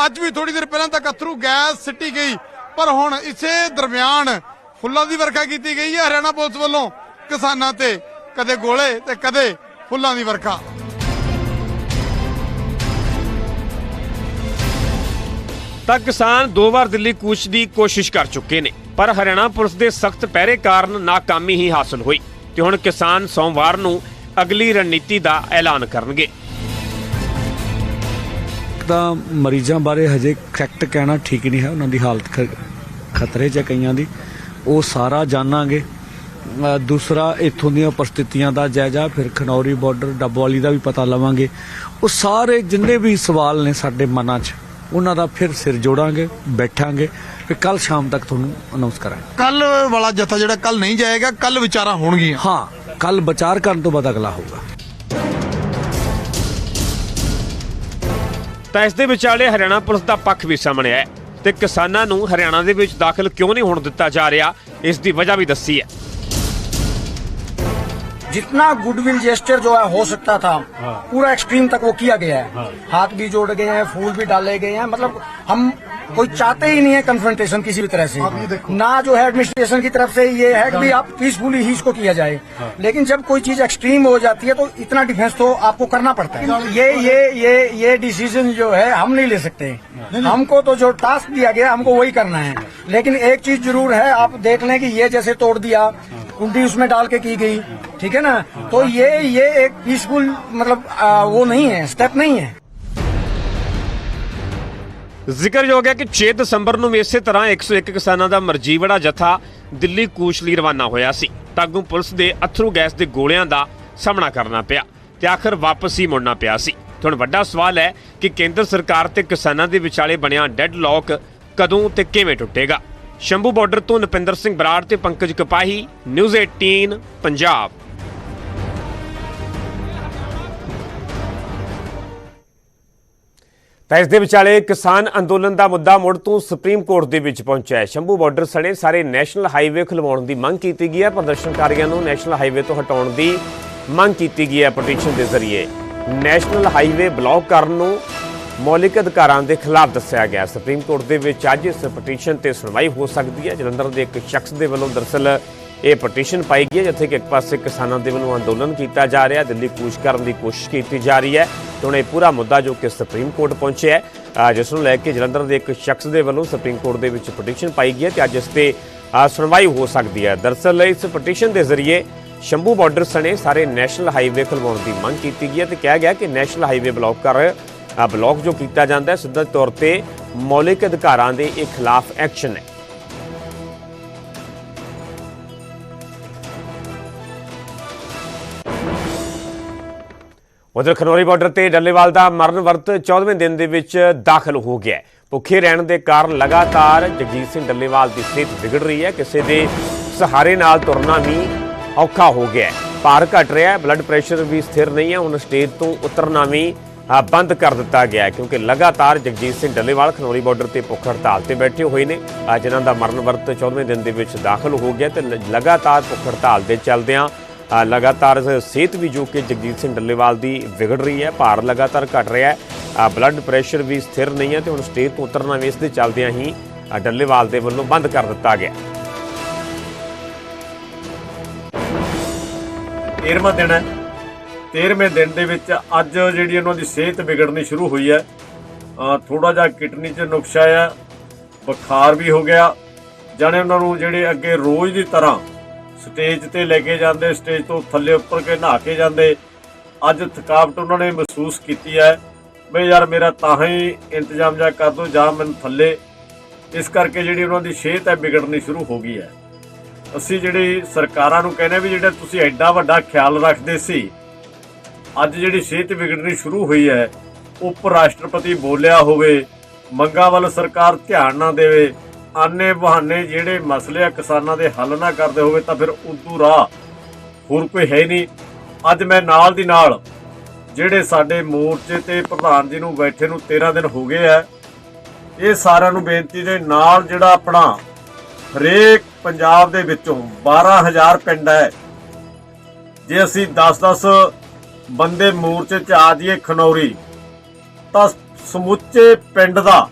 ਅੱਜ ਵੀ ਥੋੜੀ ਦੇਰ ਪਹਿਲਾਂ ਤੱਕ ਅਥਰੂ ਗੈਸ ਸਿੱਟੀ ਗਈ। ਪਰ ਹੁਣ ਇਸੇ ਦਰਮਿਆਨ ਫੁੱਲਾਂ ਦੀ ਵਰਖਾ ਕੀਤੀ ਗਈ ਹੈ ਹਰਿਆਣਾ ਪੁਲਿਸ ਵੱਲੋਂ, ਕਿਸਾਨਾਂ ਤੇ ਕਦੇ ਗੋਲੇ ਤੇ ਕਦੇ ਫੁੱਲਾਂ ਦੀ ਵਰਖਾ। ਤਾਂ ਕਿਸਾਨ ਦੋ ਵਾਰ ਦਿੱਲੀ ਕੂਚ ਦੀ ਕੋਸ਼ਿਸ਼ ਕਰ ਚੁੱਕੇ ਨੇ। ਪਰ ਹਰਿਆਣਾ ਪੁਲਿਸ ਦੇ ਸਖਤ ਪਹਿਰੇ ਕਾਰਨ ਨਾਕਾਮੀ ਹੀ ਹਾਸਲ ਹੋਈ ਤੇ ਹੁਣ ਕਿਸਾਨ ਸੋਮਵਾਰ ਨੂੰ ਅਗਲੀ ਰਣਨੀਤੀ ਦਾ ਐਲਾਨ ਕਰਨਗੇ। ਤਾਂ ਮਰੀਜ਼ਾਂ ਬਾਰੇ ਹਜੇ ਕਰੈਕਟ ਕਹਿਣਾ ਠੀਕ ਨਹੀਂ ਹੈ। ਉਹਨਾਂ ਦੀ ਹਾਲਤ ਖਤਰੇ 'ਚ ਹੈ ਕਈਆਂ ਦੀ। ਉਹ ਸਾਰਾ ਜਾਣਾਂਗੇ। ਦੂਸਰਾ ਇੱਥੋਂ ਦੀਆਂ ਪਰਿਸਥਿਤੀਆਂ ਦਾ ਜਾਇਜ਼ਾ, ਫਿਰ ਖਨੌਰੀ ਬਾਰਡਰ ਡੱਬਵਾਲੀ ਦਾ ਵੀ ਪਤਾ ਲਵਾਂਗੇ। ਉਹ ਸਾਰੇ ਜਿੰਨੇ ਵੀ ਸਵਾਲ ਨੇ ਸਾਡੇ ਮਨਾਂ 'ਚ ਉਹਨਾਂ ਦਾ ਫਿਰ ਸਿਰ ਜੋੜਾਂਗੇ ਬੈਠਾਂਗੇ ਫਿਰ ਕੱਲ ਸ਼ਾਮ ਤੱਕ ਤੁਹਾਨੂੰ ਅਨਾਉਂਸ ਕਰਾਂਗੇ। ਕੱਲ ਵਾਲਾ ਜਥਾ ਜਿਹੜਾ ਕੱਲ ਨਹੀਂ ਜਾਏਗਾ ਕੱਲ ਵਿਚਾਰਾਂ ਹੋਣਗੀਆਂ। ਹਾਂ ਕੱਲ ਵਿਚਾਰ ਕਰਨ ਤੋਂ ਬਾਅਦ ਅਗਲਾ ਹੋਊਗਾ। ਤਾਂ ਇਸ ਦੇ ਵਿਚਾਲੇ ਹਰਿਆਣਾ ਪੁਲਿਸ ਦਾ ਪੱਖ ਵੀ ਸਾਹਮਣੇ ਆਇਆ ਤੇ ਕਿਸਾਨਾਂ ਨੂੰ ਹਰਿਆਣਾ ਦੇ ਵਿੱਚ ਦਾਖਲ ਕਿਉਂ ਨਹੀਂ ਹੋਣ ਦਿੱਤਾ ਜਾ ਰਿਹਾ ਇਸ ਦੀ ਵਜ੍ਹਾ ਵੀ ਦੱਸੀ ਹੈ। जितना गुडविल जेस्टर जो है हो सकता था पूरा एक्सट्रीम तक वो किया गया है। हाथ भी जोड़ गए हैं फूल भी डाले गए हैं मतलब हम कोई चाहते ही नहीं है कन्फ्रंटेशन किसी भी तरह से। ना जो है एडमिनिस्ट्रेशन की तरफ़ से ये है कि आप पीसफुली ही इसको किया जाए। लेकिन जब कोई चीज़ एक्सट्रीम हो जाती है तो इतना डिफेंस तो आपको करना पड़ता है। ये ये ये ये डिसीज़न जो है हम नहीं ले सकते। हमको तो जो टास्क दिया गया हमको वही करना है। लेकिन एक चीज़ ज़रूर है आप देख लें कि ये जैसे तोड़ दिया कुंडी उसमें डाल के की गई ठीक है ना तो ये ये एक पीसफुल मतलब आ, वो नहीं है स्टेप नहीं है ਜ਼ਿਕਰਯੋਗ ਹੈ ਕਿ 6 ਦਸੰਬਰ ਨੂੰ ਵੀ ਇਸੇ ਤਰ੍ਹਾਂ 101 ਕਿਸਾਨਾਂ ਦਾ ਮਰਜੀਵੜਾ ਜਥਾ ਦਿੱਲੀ ਕੂਚ ਲਈ ਰਵਾਨਾ ਹੋਇਆ ਸੀ ਤਾਂ ਅੱਗੋਂ ਪੁਲਿਸ ਦੇ ਅਥਰੂ ਗੈਸ ਦੇ ਗੋਲਿਆਂ ਦਾ ਸਾਹਮਣਾ ਕਰਨਾ ਪਿਆ ਤੇ ਆਖਰ ਵਾਪਸ ਹੀ ਮੁੜਨਾ ਪਿਆ ਸੀ ਤੇ ਹੁਣ ਵੱਡਾ ਸਵਾਲ ਹੈ ਕਿ ਕੇਂਦਰ ਸਰਕਾਰ ਤੇ ਕਿਸਾਨਾਂ ਦੇ ਵਿਚਾਲੇ ਬਣਿਆ ਡੈਡ ਲੋਕ ਕਦੋਂ ਤੇ ਕਿਵੇਂ ਟੁੱਟੇਗਾ ਸ਼ੰਭੂ ਬਾਰਡਰ ਤੋਂ ਨਪਿੰਦਰ ਸਿੰਘ ਬਰਾੜ ਤੇ ਪੰਕਜ ਕਪਾਹੀ, ਨਿਊਜ਼ 18 ਪੰਜਾਬ। ਤਾਂ ਇਸ ਦੇ ਵਿਚਾਲੇ ਕਿਸਾਨ ਅੰਦੋਲਨ ਦਾ ਮੁੱਦਾ ਮੁੜ ਤੋਂ ਸੁਪਰੀਮ ਕੋਰਟ ਦੇ ਵਿੱਚ ਪਹੁੰਚਿਆ ਹੈ। ਸ਼ੰਭੂ ਬਾਰਡਰ ਸਣੇ ਸਾਰੇ ਨੈਸ਼ਨਲ ਹਾਈਵੇ ਖੁਲਵਾਉਣ ਦੀ ਮੰਗ ਕੀਤੀ ਗਈ ਹੈ। ਪ੍ਰਦਰਸ਼ਨਕਾਰੀਆਂ ਨੂੰ ਨੈਸ਼ਨਲ ਹਾਈਵੇ ਤੋਂ ਹਟਾਉਣ ਦੀ ਮੰਗ ਕੀਤੀ ਗਈ ਹੈ। ਪਟੀਸ਼ਨ ਦੇ ਜ਼ਰੀਏ ਨੈਸ਼ਨਲ ਹਾਈਵੇ ਬਲੌਕ ਕਰਨ ਨੂੰ ਮੌਲਿਕ ਅਧਿਕਾਰਾਂ ਦੇ ਖਿਲਾਫ ਦੱਸਿਆ ਗਿਆ। ਸੁਪਰੀਮ ਕੋਰਟ ਦੇ ਵਿੱਚ ਅੱਜ ਇਸ ਪਟੀਸ਼ਨ ਤੇ ਸੁਣਵਾਈ ਹੋ ਸਕਦੀ ਹੈ। ਜਲੰਧਰ ਦੇ ਇੱਕ ਸ਼ਖਸ ਦੇ ਵੱਲੋਂ ਦਰਸਲ ਇਹ ਪਟੀਸ਼ਨ ਪਾਈ ਗਈ ਹੈ, ਜਿੱਥੇ ਕਿ ਇੱਕ ਪਾਸੇ ਕਿਸਾਨਾਂ ਦੇ ਵੱਲੋਂ ਅੰਦੋਲਨ ਕੀਤਾ ਜਾ ਰਿਹਾ ਦਿੱਲੀ ਕੂਚ ਕਰਨ ਦੀ ਕੋਸ਼ਿਸ਼ ਕੀਤੀ ਜਾ ਰਹੀ ਹੈ। ਤੇ ਹੁਣ ਇਹ ਪੂਰਾ ਮੁੱਦਾ ਜੋ ਕਿ ਸੁਪਰੀਮ ਕੋਰਟ ਪਹੁੰਚਿਆ ਹੈ ਜਿਸ ਨੂੰ ਲੈ ਕੇ ਜਲੰਧਰ ਦੇ ਇੱਕ ਸ਼ਖਸ ਦੇ ਵੱਲੋਂ ਸੁਪਰੀਮ ਕੋਰਟ ਦੇ ਵਿੱਚ ਪਟੀਸ਼ਨ ਪਾਈ ਗਈ ਹੈ ਤੇ ਅੱਜ ਇਸ ਤੇ ਸੁਣਵਾਈ ਹੋ ਸਕਦੀ ਹੈ। ਦਰਸਲ ਇਸ ਪਟੀਸ਼ਨ ਦੇ ਜ਼ਰੀਏ ਸ਼ੰਭੂ ਬਾਰਡਰ ਸਣੇ ਸਾਰੇ ਨੈਸ਼ਨਲ ਹਾਈਵੇ ਖੁਲਵਾਉਣ ਦੀ ਮੰਗ ਕੀਤੀ ਗਈ ਹੈ ਤੇ ਕਿਹਾ ਗਿਆ ਕਿ ਨੈਸ਼ਨਲ ਹਾਈਵੇ ਬਲੌਕ ਕਰ ਬਲੌਕ ਜੋ ਕੀਤਾ ਜਾਂਦਾ ਹੈ, ਸਿੱਧਾ ਤੌਰ ਤੇ ਮੌਲਿਕ ਅਧਿਕਾਰਾਂ ਦੇ ਇਹ ਖਿਲਾਫ ਐਕਸ਼ਨ ਹੈ। ਉਧਰ ਖਨੌਰੀ ਬਾਰਡਰ ਤੇ ਡੱਲੇਵਾਲ ਦਾ ਮਰਨ ਵਰਤ 14ਵੇਂ ਦਿਨ ਦੇ ਵਿੱਚ ਦਾਖਲ ਹੋ ਗਿਆ ਭੁੱਖੇ ਰਹਿਣ ਦੇ ਕਾਰਨ ਲਗਾਤਾਰ ਜਗਜੀਤ ਸਿੰਘ ਡੱਲੇਵਾਲ ਦੀ ਸਿਹਤ ਵਿਗੜ ਰਹੀ ਹੈ। ਕਿਸੇ ਦੇ ਸਹਾਰੇ ਨਾਲ ਤੁਰਨਾ ਵੀ ਔਖਾ ਹੋ ਗਿਆ ਭਾਰ ਘਟ ਰਿਹਾ ਹੈ ਬਲੱਡ ਪ੍ਰੈਸ਼ਰ ਵੀ ਸਥਿਰ ਨਹੀਂ ਹੈ। ਹੁਣ ਸਟੇਜ ਤੋਂ ਉਤਰਨਾ ਵੀ ਬੰਦ ਕਰ ਦਿੱਤਾ ਗਿਆ ਕਿਉਂਕਿ ਲਗਾਤਾਰ ਜਗਜੀਤ ਸਿੰਘ ਡੱਲੇਵਾਲ ਖਨੌਰੀ ਬਾਰਡਰ ਤੇ ਭੁੱਖ ਹੜਤਾਲ ਤੇ ਬੈਠੇ ਹੋਏ ਨੇ। ਅ, ਜਿਨ੍ਹਾਂ ਦਾ ਮਰਨ ਵਰਤ 14ਵੇਂ ਦਿਨ ਦੇ ਵਿੱਚ ਦਾਖਲ ਹੋ ਗਿਆ ਤੇ ਲ- ਲਗਾਤਾਰ ਭੁੱਖ ਹੜਤਾਲ ਦੇ ਚੱਲਦਿਆਂ ਲਗਾਤਾਰ ਸਿਹਤ ਵੀ ਜੋ ਕਿ ਜਗਜੀਤ ਸਿੰਘ ਡੱਲੇਵਾਲ ਦੀ ਵਿਗੜ ਰਹੀ ਹੈ ਭਾਰ ਲਗਾਤਾਰ ਘਟ ਰਿਹਾ ਹੈ। ਬਲੱਡ ਪ੍ਰੈਸ਼ਰ ਵੀ ਸਥਿਰ ਨਹੀਂ ਹੈ ਤੇ ਹੁਣ ਸਟੇਜ ਤੋਂ ਉਤਰਨਾ ਵੀ ਇਸ ਦੇ ਚੱਲਦਿਆਂ ਹੀ ਡੱਲੇਵਾਲ ਦੇ ਵੱਲੋਂ ਬੰਦ ਕਰ ਦਿੱਤਾ ਗਿਆ। 13ਵਾਂ ਦਿਨ ਹੈ 13ਵੇਂ ਦਿਨ ਦੇ ਵਿੱਚ ਅੱਜ ਜਿਹੜੀ ਉਹਨਾਂ ਦੀ ਸਿਹਤ ਵਿਗੜਨੀ ਸ਼ੁਰੂ ਹੋਈ ਹੈ। ਥੋੜਾ ਜਿਹਾ ਕਿਡਨੀ 'ਚ ਨੁਕਸ਼ਾ ਆ ਬੁਖਾਰ ਵੀ ਹੋ ਗਿਆ। ਜਾਣੇ ਉਹਨਾਂ ਨੂੰ ਜਿਹੜੇ ਅੱਗੇ ਰੋਜ਼ ਦੀ ਤਰ੍ਹਾਂ ਸਟੇਜ ਤੇ ਲੈ ਕੇ ਜਾਂਦੇ, ਸਟੇਜ ਤੋਂ ਥੱਲੇ ਉੱਪਰ ਕੇ ਨਹਾ ਕੇ ਜਾਂਦੇ, ਅੱਜ ਥਕਾਵਟ ਉਹਨਾਂ ਨੇ ਮਹਿਸੂਸ ਕੀਤੀ ਹੈ। ਬਈ ਯਾਰ ਮੇਰਾ ਤਾਂ ਹੀ ਇੰਤਜ਼ਾਮ ਜਾ ਕਰ ਦੋ, ਜਾਂ ਮੈਨੂੰ ਥੱਲੇ। ਇਸ ਕਰਕੇ ਜਿਹੜੀ ਉਹਨਾਂ ਦੀ ਸਿਹਤ ਹੈ ਵਿਗੜਨੀ ਸ਼ੁਰੂ ਹੋ ਗਈ ਹੈ। ਅਸੀਂ ਜਿਹੜੀ ਸਰਕਾਰਾਂ ਨੂੰ ਕਹਿੰਦੇ ਵੀ ਜਿਹੜਾ ਤੁਸੀਂ ਐਡਾ ਵੱਡਾ ਖਿਆਲ ਰੱਖਦੇ ਸੀ ਅੱਜ ਜਿਹੜੀ ਸਿਹਤ ਵਿਗੜਨੀ ਸ਼ੁਰੂ ਹੋਈ ਹੈ, ਉਪ ਰਾਸ਼ਟਰਪਤੀ ਬੋਲਿਆ ਹੋਵੇ, ਮੰਗਾਂ ਵੱਲ ਸਰਕਾਰ ਧਿਆਨ ਨਾ ਦੇਵੇ, ਆਨੇ ਬਹਾਨੇ ਜਿਹੜੇ ਮਸਲੇ ਆ ਕਿਸਾਨਾਂ ਦੇ ਹੱਲ ਨਾ ਕਰਦੇ ਹੋਵੇ ਤਾਂ ਫਿਰ ਉਦੋਂ ਰਾਹ ਹੋਰ ਕੋਈ ਹੈ ਹੀ ਨਹੀਂ। ਅੱਜ ਮੈਂ ਨਾਲ ਦੀ ਨਾਲ ਜਿਹੜੇ ਸਾਡੇ ਮੋਰਚੇ ਤੇ ਪ੍ਰਧਾਨ ਜੀ ਨੂੰ ਬੈਠੇ ਨੂੰ 13 ਦਿਨ ਹੋ ਗਏ ਆ, ਇਹ ਸਾਰਿਆਂ ਨੂੰ ਬੇਨਤੀ ਦੇ ਨਾਲ ਜਿਹੜਾ ਆਪਣਾ ਹਰੇਕ ਪੰਜਾਬ ਦੇ ਵਿੱਚੋਂ 12000 ਪਿੰਡ ਹੈ, ਜੇ ਅਸੀਂ 10-10 ਬੰਦੇ ਮੋਰਚੇ 'ਚ ਆ ਜਾਈਏ ਖਨੌਰੀ, ਤਾਂ ਸਮੁੱਚੇ ਪਿੰਡ ਦਾ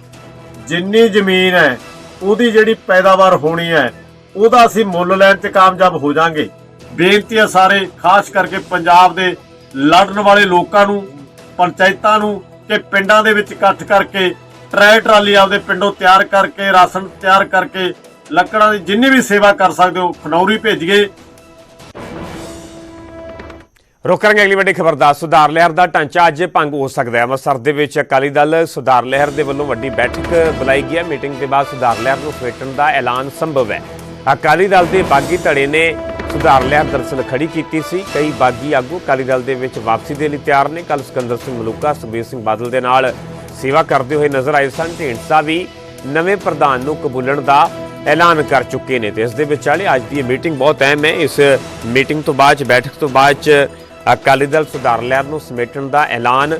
ਜਿੰਨੀ ਜ਼ਮੀਨ ਹੈ, ਉਹਦੀ ਜਿਹੜੀ ਪੈਦਾਵਾਰ ਹੋਣੀ ਹੈ, ਉਹਦਾ ਅਸੀਂ ਮੁੱਲ ਲੈਣ 'ਚ ਕਾਮਯਾਬ ਹੋ ਜਾਾਂਗੇ। ਬੇਨਤੀ ਹੈ ਸਾਰੇ, ਖਾਸ ਕਰਕੇ ਪੰਜਾਬ ਦੇ ਲੜਨ ਵਾਲੇ ਲੋਕਾਂ ਨੂੰ, ਪੰਚਾਇਤਾਂ ਨੂੰ, ਕਿ ਪਿੰਡਾਂ ਦੇ ਵਿੱਚ ਇਕੱਠ ਕਰਕੇ ਟਰੈ ਟਰਾਲੀ ਆਪਦੇ ਪਿੰਡੋਂ ਤਿਆਰ ਕਰਕੇ, ਰਾਸ਼ਨ ਤਿਆਰ ਕਰਕੇ, ਲੱਕੜਾਂ ਦੀ ਜਿੰਨੀ ਵੀ ਸੇਵਾ ਕਰ ਸਕਦੇ ਹੋ, ਖਨੌਰੀ ਭੇਜੀਏ। ਰੁਕ ਕਰਾਂਗੇ ਅਗਲੀ ਵੱਡੀ ਖਬਰ ਦਾ। ਸੁਧਾਰ ਲਹਿਰ ਦਾ ਢਾਂਚਾ ਅੱਜ ਭੰਗ ਹੋ ਸਕਦਾ ਹੈ। ਅੰਮ੍ਰਿਤਸਰ ਦੇ ਵਿੱਚ ਅਕਾਲੀ ਦਲ ਸੁਧਾਰ ਲਹਿਰ ਦੇ ਵੱਲੋਂ ਵੱਡੀ ਬੈਠਕ ਬੁਲਾਈ ਗਈ ਹੈ। ਮੀਟਿੰਗ ਦੇ ਬਾਅਦ ਸੁਧਾਰ ਲਹਿਰ ਨੂੰ ਸਮੇਟਣ ਦਾ ਐਲਾਨ ਸੰਭਵ ਹੈ। ਅਕਾਲੀ ਦਲ ਦੇ ਬਾਗੀ ਧੜੇ ਨੇ ਸੁਧਾਰ ਲਹਿਰ ਦਰਸਲ ਖੜੀ ਕੀਤੀ ਸੀ। ਕਈ ਬਾਗੀ ਆਗੂ ਅਕਾਲੀ ਦਲ ਦੇ ਵਿੱਚ ਵਾਪਸੀ ਦੇ ਲਈ ਤਿਆਰ ਨੇ। ਕੱਲ ਸਿਕੰਦਰ ਸਿੰਘ ਮਲੂਕਾ ਸੁਖਬੀਰ ਸਿੰਘ ਬਾਦਲ ਦੇ ਨਾਲ ਸੇਵਾ ਕਰਦੇ ਹੋਏ ਨਜ਼ਰ ਆਏ ਸਨ। ਢੀਂਡਸਾ ਵੀ ਨਵੇਂ ਪ੍ਰਧਾਨ ਨੂੰ ਕਬੂਲਣ ਦਾ ਐਲਾਨ ਕਰ ਚੁੱਕੇ ਨੇ ਤੇ ਇਸ ਦੇ ਵਿਚਾਲੇ ਅੱਜ ਦੀ ਇਹ ਮੀਟਿੰਗ ਬਹੁਤ ਅਹਿਮ ਹੈ। ਇਸ ਮੀਟਿੰਗ ਤੋਂ ਬਾਅਦ 'ਚ, ਬੈਠਕ ਤੋਂ ਬਾਅਦ 'ਚ ਅਕਾਲੀ ਦਲ ਸੁਧਾਰ ਲਹਿਰ ਨੂੰ ਸਮੇਟਣ ਦਾ ਐਲਾਨ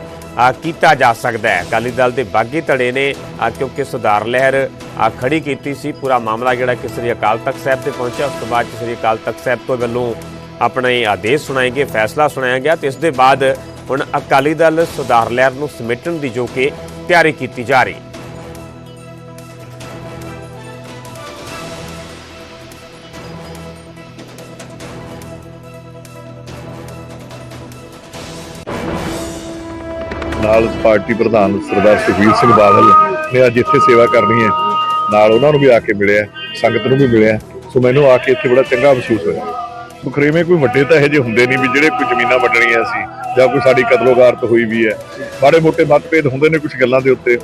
ਕੀਤਾ ਜਾ ਸਕਦਾ ਹੈ। ਅਕਾਲੀ ਦਲ ਦੇ ਬਾਗੀ ਧੜੇ ਨੇ ਕਿਉਂਕਿ ਸੁਧਾਰ ਲਹਿਰ ਅ, ਖੜੀ ਕੀਤੀ ਸੀ। ਪੂਰਾ ਮਾਮਲਾ ਜਿਹੜਾ ਕਿ ਸ੍ਰੀ ਅਕਾਲ ਤਖਤ ਸਾਹਿਬ ਤੇ ਪਹੁੰਚਿਆ। ਉਸ ਤੋਂ ਬਾਅਦ ਸ੍ਰੀ ਅਕਾਲ ਤਖਤ ਸਾਹਿਬ ਤੋਂ ਵੱਲੋਂ ਆਪਣੇ ਆਦੇਸ਼ ਸੁਣਾਏ ਗਏ ਫੈਸਲਾ ਸੁਣਾਇਆ ਗਿਆ ਤੇ ਇਸ ਦੇ ਬਾਅਦ ਹੁਣ ਅਕਾਲੀ ਦਲ ਸੁਧਾਰ ਲਹਿਰ ਨੂੰ ਸਮੇਟਣ ਦੀ ਜੋ ਕਿ ਤਿਆਰੀ ਕੀਤੀ ਜਾ ਰਹੀ। ਨਾਲ ਪਾਰਟੀ ਪ੍ਰਧਾਨ ਸਰਦਾਰ ਸੁਖਬੀਰ ਸਿੰਘ ਬਾਦਲ ਨੇ ਅੱਜ ਇੱਥੇ ਸੇਵਾ ਕਰਨੀ ਹੈ। ਨਾਲ ਉਹਨਾਂ ਨੂੰ ਵੀ ਆ ਕੇ ਮਿਲਿਆ, ਸੰਗਤ ਨੂੰ ਵੀ ਮਿਲਿਆ। ਸੋ ਮੈਨੂੰ ਆ ਕੇ ਇੱਥੇ ਬੜਾ ਚੰਗਾ ਮਹਿਸੂਸ ਹੋਇਆ। ਬਖਰੇਵੇਂ ਕੋਈ ਵੱਡੇ ਤਾਂ ਇਹੋ ਜਿਹੇ ਹੁੰਦੇ ਨਹੀਂ ਵੀ ਜਿਹੜੇ ਕੋਈ ਜ਼ਮੀਨਾਂ ਵੰਡਣੀਆਂ ਸੀ ਜਾਂ ਕੋਈ ਸਾਡੀ ਕਤਲੋਗਾਰਤ ਹੋਈ ਵੀ ਹੈ। ਮਾੜੇ ਮੋਟੇ ਮਤਭੇਦ ਹੁੰਦੇ ਨੇ ਕੁਝ ਗੱਲਾਂ ਦੇ ਉੱਤੇ।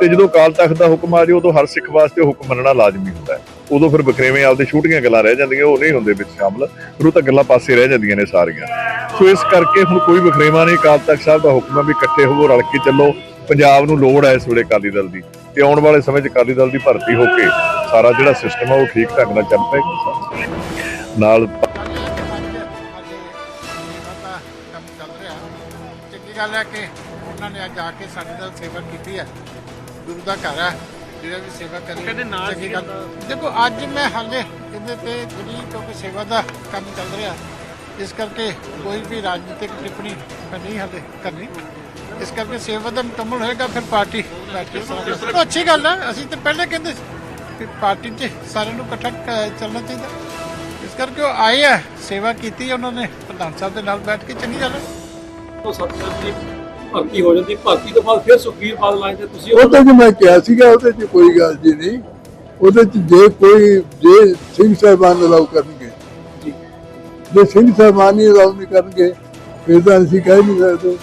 ਤੇ ਜਦੋਂ ਅਕਾਲ ਤਖਤ ਦਾ ਹੁਕਮ ਆ ਜਾਏ, ਉਦੋਂ ਹਰ ਸਿੱਖ ਵਾਸਤੇ ਹੁਕਮ ਮੰਨਣਾ ਲਾਜ਼ਮੀ ਹੁੰਦਾ ਹੈ। ਉਦੋਂ ਫਿਰ ਬਖਰੇਵੇਂ ਆਪਦੇ ਛੋਟੀਆਂ ਗੱਲਾਂ ਰਹਿ ਜਾਂਦੀਆਂ, ਉਹ ਨਹੀਂ ਹੁੰਦੇ ਵਿੱਚ ਸ਼ਾਮਲ। ਫਿਰ ਉਹ ਤਾਂ ਗੱਲਾਂ ਪਾਸੇ ਰਹਿ ਜਾਂਦੀਆਂ ਨੇ ਸਾਰੀਆਂ। ਸੋ ਇਸ ਕਰਕੇ ਹੁਣ ਕੋਈ ਬਖਰੇਵਾ ਨਹੀਂ, ਅਕਾਲ ਤਖਤ ਸਾਹਿਬ ਦਾ ਹੁਕਮ ਹੈ ਵੀ ਇਕੱਠੇ ਹੋਵੋ, ਰਲ ਕੇ ਚੱਲੋ। ਪੰਜਾਬ ਨੂੰ ਲੋੜ ਹੈ ਇਸ ਵੇਲੇ ਅਕਾਲੀ ਦਲ ਦੀ ਤੇ ਆਉਣ ਵਾਲੇ ਸਮੇਂ 'ਚ ਅਕਾਲੀ ਦਲ ਦੀ ਭਰਤੀ ਹੋ ਕੇ ਸਾਰਾ ਜਿਹੜਾ ਸਿਸਟਮ ਆ ਉਹ ਠੀਕ ਢੰਗ ਨਾਲ ਚੱਲ ਪਏਗਾ। ਨਾਲ ਕੰਮ ਚੱਲ ਰਿਹਾ ਚੰਗੀ ਗੱਲ ਹੈ ਕਿ ਉਹਨਾਂ ਨੇ ਅੱਜ ਆ ਕੇ ਸਾਡੇ ਨਾਲ ਸੇਵਾ ਕੀਤੀ ਹੈ। ਗੁਰੂ ਦਾ ਘਰ ਹੈ। ਜਿਹੜਾ ਵੀ ਸੇਵਾ ਕਰੀ ਚੰਗੀ ਗੱਲ। ਦੇਖੋ ਅੱਜ ਮੈਂ ਹਾਲੇ ਇਹਦੇ ਤੇ ਜਿਹੜੀ ਕਿਉਂਕਿ ਸੇਵਾ ਦਾ ਕੰਮ ਚੱਲ ਰਿਹਾ ਇਸ ਕਰਕੇ ਕੋਈ ਵੀ ਰਾਜਨੀਤਿਕ ਟਿੱਪਣੀ ਮੈਂ ਨਹੀਂ ਹਾਲੇ ਕਰਨੀ। ਇਸ ਕਰਕੇ ਸੇਵਾ ਦਾ ਮੁਕੰਮਲ ਹੋਏਗਾ ਫਿਰ ਪਾਰਟੀ ਸਾਰਾ ਅੱਛੀ ਗੱਲ ਹੈ ਅਸੀਂ ਤਾਂ ਪਹਿਲੇ ਕਹਿੰਦੇ ਸੀ ਕਿ ਪਾਰਟੀ 'ਚ ਸਾਰਿਆਂ ਨੂੰ ਇਕੱਠਾ ਚੱਲਣਾ ਚਾਹੀਦਾ। ਇਸ ਕਰਕੇ ਉਹ ਆਏ ਆ ਸੇਵਾ ਕੀਤੀ ਹੈ ਉਹਨਾਂ ਨੇ ਪ੍ਰਧਾਨ ਸਾਹਿਬ ਦੇ ਨਾਲ ਬੈਠ ਕੇ ਚੰਗੀ ਗੱਲ ਹੈ। ਉਹ ਦੀ ਭਰਤੀ ਹੋ ਜਾਂਦੀ ਭਰਤੀ ਤੋਂ ਬਾਅਦ ਫਿਰ ਸੁਖਬੀਰ ਬਾਦਲ ਆਏ ਤੇ ਤੁਸੀਂ ਉਹ ਤਾਂ ਜੀ ਮੈਂ ਕਿਹਾ ਸੀਗਾ ਉਹਦੇ 'ਚ ਕੋਈ ਗੱਲ ਜੀ ਨਹੀਂ। ਉਹਦੇ 'ਚ ਜੇ ਕੋਈ ਜੇ ਸਿੰਘ ਸਾਹਿਬਾਨ ਅਲਾਉ ਕਰਨਗੇ। ਜੇ। ਸਿੰਘ ਸਾਹਿਬਾਨ ਹੀ ਅਲਾਉ ਨਹੀਂ ਕਰਨਗੇ ਫਿਰ ਤਾਂ ਅਸੀਂ ਕਹਿ ਨਹੀਂ ਸਕਦੇ।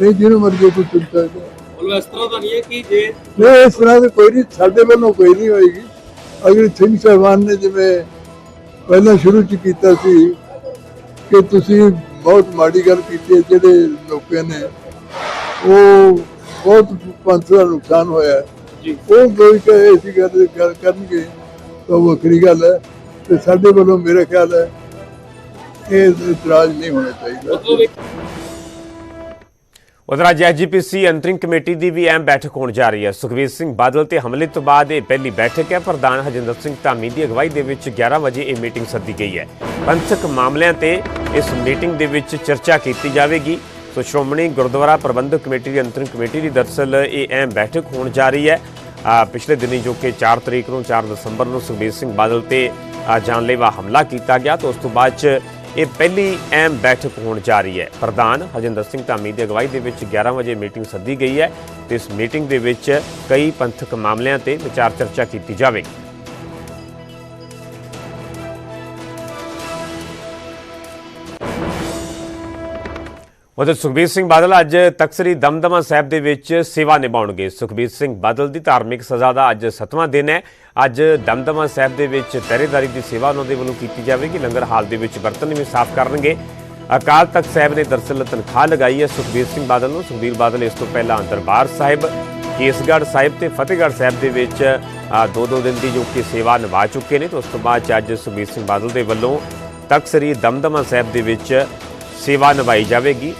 ਨਹੀਂ ਜਿਹਨੂੰ ਮਰਜ਼ੀ ਕੋਈ ਚੁਣ ਸਕਦਾ ਮਤਲਬ ਇਸ ਤਰ੍ਹਾਂ ਦਾ ਨਹੀਂ ਹੈ ਕਿ ਜੇ ਨਹੀਂ ਇਸ ਤਰ੍ਹਾਂ ਦੀ ਕੋਈ ਨਹੀਂ ਸਾਡੇ ਵੱਲੋਂ ਕੋਈ ਨਹੀਂ ਹੋਏਗੀ। ਅਗਰ ਸਿੰਘ ਸਾਹਿਬਾਨ ਨੇ ਜਿਵੇਂ ਪਹਿਲਾਂ ਸ਼ੁਰੂ ਚ ਕੀਤਾ ਸੀ ਕਿ ਤੁਸੀਂ ਬਹੁਤ ਮਾੜੀ ਗੱਲ ਕੀਤੀ ਹੈ ਜਿਹੜੇ ਲੋਕਾਂ ਨੇ ਉਹ ਬਹੁਤ ਪੰਥ ਦਾ ਨੁਕਸਾਨ ਹੋਇਆ। ਹੈ। ਉਹ ਕੋਈ ਕਹੇ ਐਸੀ ਗੱਲ ਗੱਲ ਕਰਨਗੇ ਤਾਂ ਉਹ ਵੱਖਰੀ ਗੱਲ ਹੈ ਤੇ ਸਾਡੇ ਵੱਲੋਂ ਮੇਰੇ ਖਿਆਲ ਹੈ ਇਹ ਇਤਰਾਜ਼ ਨਹੀਂ ਹੋਣਾ ਚਾਹੀਦਾ। ਉਧਰ ਅੱਜ ਐਜੀਪੀਸੀ ਅੰਤਰਿੰਗ ਕਮੇਟੀ ਦੀ ਵੀ ਅਹਿਮ ਬੈਠਕ ਹੋਣ ਜਾ ਰਹੀ ਹੈ। ਸੁਖਬੀਰ ਸਿੰਘ ਬਾਦਲ ਤੇ ਹਮਲੇ ਤੋਂ ਬਾਅਦ ਇਹ ਪਹਿਲੀ ਬੈਠਕ ਹੈ। ਪ੍ਰਧਾਨ ਹਜਿੰਦਰ ਸਿੰਘ ਧਾਮੀ ਦੀ ਅਗਵਾਈ ਦੇ ਵਿੱਚ 11 ਵਜੇ ਇਹ ਮੀਟਿੰਗ ਸੱਦੀ ਗਈ ਹੈ। ਪੰਥਕ ਮਾਮਲਿਆਂ ਤੇ ਇਸ ਮੀਟਿੰਗ ਦੇ ਵਿੱਚ ਚਰਚਾ ਕੀਤੀ ਜਾਵੇਗੀ। ਸੋ ਸ਼੍ਰੋਮਣੀ ਗੁਰਦੁਆਰਾ ਪ੍ਰਬੰਧਕ ਕਮੇਟੀ ਦੀ ਅੰਤਰਿੰਗ ਕਮੇਟੀ ਦੀ ਦਰਸਲ ਇਹ ਅਹਿਮ ਬੈਠਕ ਹੋਣ ਜਾ ਰਹੀ ਹੈ। ਪਿਛਲੇ ਦਿਨੀ ਜੋ ਕਿ 4 ਤਰੀਕ ਨੂੰ 4 ਦਸੰਬਰ ਨੂੰ ਸੁਖਬੀਰ ਸਿੰਘ ਬਾਦਲ ਤੇ ਜਾਨਲੇਵਾ ਹਮਲਾ ਕੀਤਾ ਗਿਆ ਤਾਂ ਉਸ ਤੋਂ ਬਾਅਦ ਚ ਇਹ ਪਹਿਲੀ ਅਹਿਮ ਬੈਠਕ ਹੋਣ ਜਾ ਰਹੀ ਹੈ। ਪ੍ਰਧਾਨ ਹਰਜਿੰਦਰ ਸਿੰਘ ਧਾਮੀ ਦੀ ਅਗਵਾਈ ਦੇ ਵਿੱਚ 11 ਵਜੇ ਮੀਟਿੰਗ ਸੱਦੀ ਗਈ ਹੈ ਤੇ ਇਸ ਮੀਟਿੰਗ ਦੇ ਵਿੱਚ ਕਈ ਪੰਥਕ ਮਾਮਲਿਆਂ ਤੇ ਵਿਚਾਰ ਚਰਚਾ ਕੀਤੀ ਜਾਵੇਗੀ। ਉਧਰ ਸੁਖਬੀਰ ਸਿੰਘ ਬਾਦਲ ਅੱਜ ਤਕਸਰੀ ਦਮਦਮਾ ਸਾਹਿਬ ਦੇ ਵਿੱਚ ਸੇਵਾ ਨਿਭਾਉਣਗੇ। ਸੁਖਬੀਰ ਸਿੰਘ ਬਾਦਲ ਦੀ ਧਾਰਮਿਕ ਸਜ਼ਾ ਦਾ ਅੱਜ 7ਵਾਂ ਦਿਨ ਹੈ। ਅੱਜ ਦਮਦਮਾ ਸਾਹਿਬ ਦੇ ਵਿੱਚ ਪਹਿਰੇਦਾਰੀ ਦੀ ਸੇਵਾ ਉਹਨਾਂ ਦੇ ਵੱਲੋਂ ਕੀਤੀ ਜਾਵੇਗੀ। ਲੰਗਰ ਹਾਲ ਦੇ ਵਿੱਚ ਬਰਤਨ ਵੀ ਸਾਫ਼ ਕਰਨਗੇ। ਅਕਾਲ ਤਖਤ ਸਾਹਿਬ ਨੇ ਦਰਸਲ ਤਨਖਾਹ ਲਗਾਈ ਹੈ ਸੁਖਬੀਰ ਸਿੰਘ ਬਾਦਲ ਨੂੰ। ਸੁਖਬੀਰ ਬਾਦਲ ਇਸ ਤੋਂ ਪਹਿਲਾਂ ਦਰਬਾਰ ਸਾਹਿਬ, ਕੇਸਗੜ੍ਹ ਸਾਹਿਬ ਤੇ ਫਤਿਹਗੜ੍ਹ ਸਾਹਿਬ ਦੇ ਵਿੱਚ ਦੋ ਦੋ ਦਿਨ ਦੀ ਜੋ ਕਿ ਸੇਵਾ ਨਿਭਾ ਚੁੱਕੇ ਨੇ। ਤੇ ਉਸ ਤੋਂ ਬਾਅਦ 'ਚ ਅੱਜ ਸੁਖਬੀਰ ਸਿੰਘ ਬਾਦਲ ਦੇ ਵੱਲੋਂ ਤਖਤ ਸ੍ਰੀ ਦਮਦਮਾ ਸਾਹਿਬ ਦੇ ਵਿੱਚ ਸੇਵਾ ਨਿਭਾਈ ਜਾਵੇਗੀ।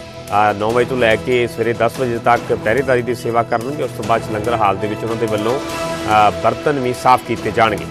9 ਵਜੇ ਤੋਂ ਲੈ ਕੇ ਸਵੇਰੇ 10 ਵਜੇ ਤੱਕ ਪਹਿਰੇਦਾਰੀ ਦੀ ਸੇਵਾ ਕਰਨਗੇ, ਉਸ ਤੋਂ ਬਾਅਦ ਲੰਗਰ ਹਾਲ ਦੇ ਵਿੱਚ ਉਹਨਾਂ ਦੇ ਵੱਲੋਂ ਬਰਤਨ ਵੀ ਸਾਫ਼ ਕੀਤੇ ਜਾਣਗੇ।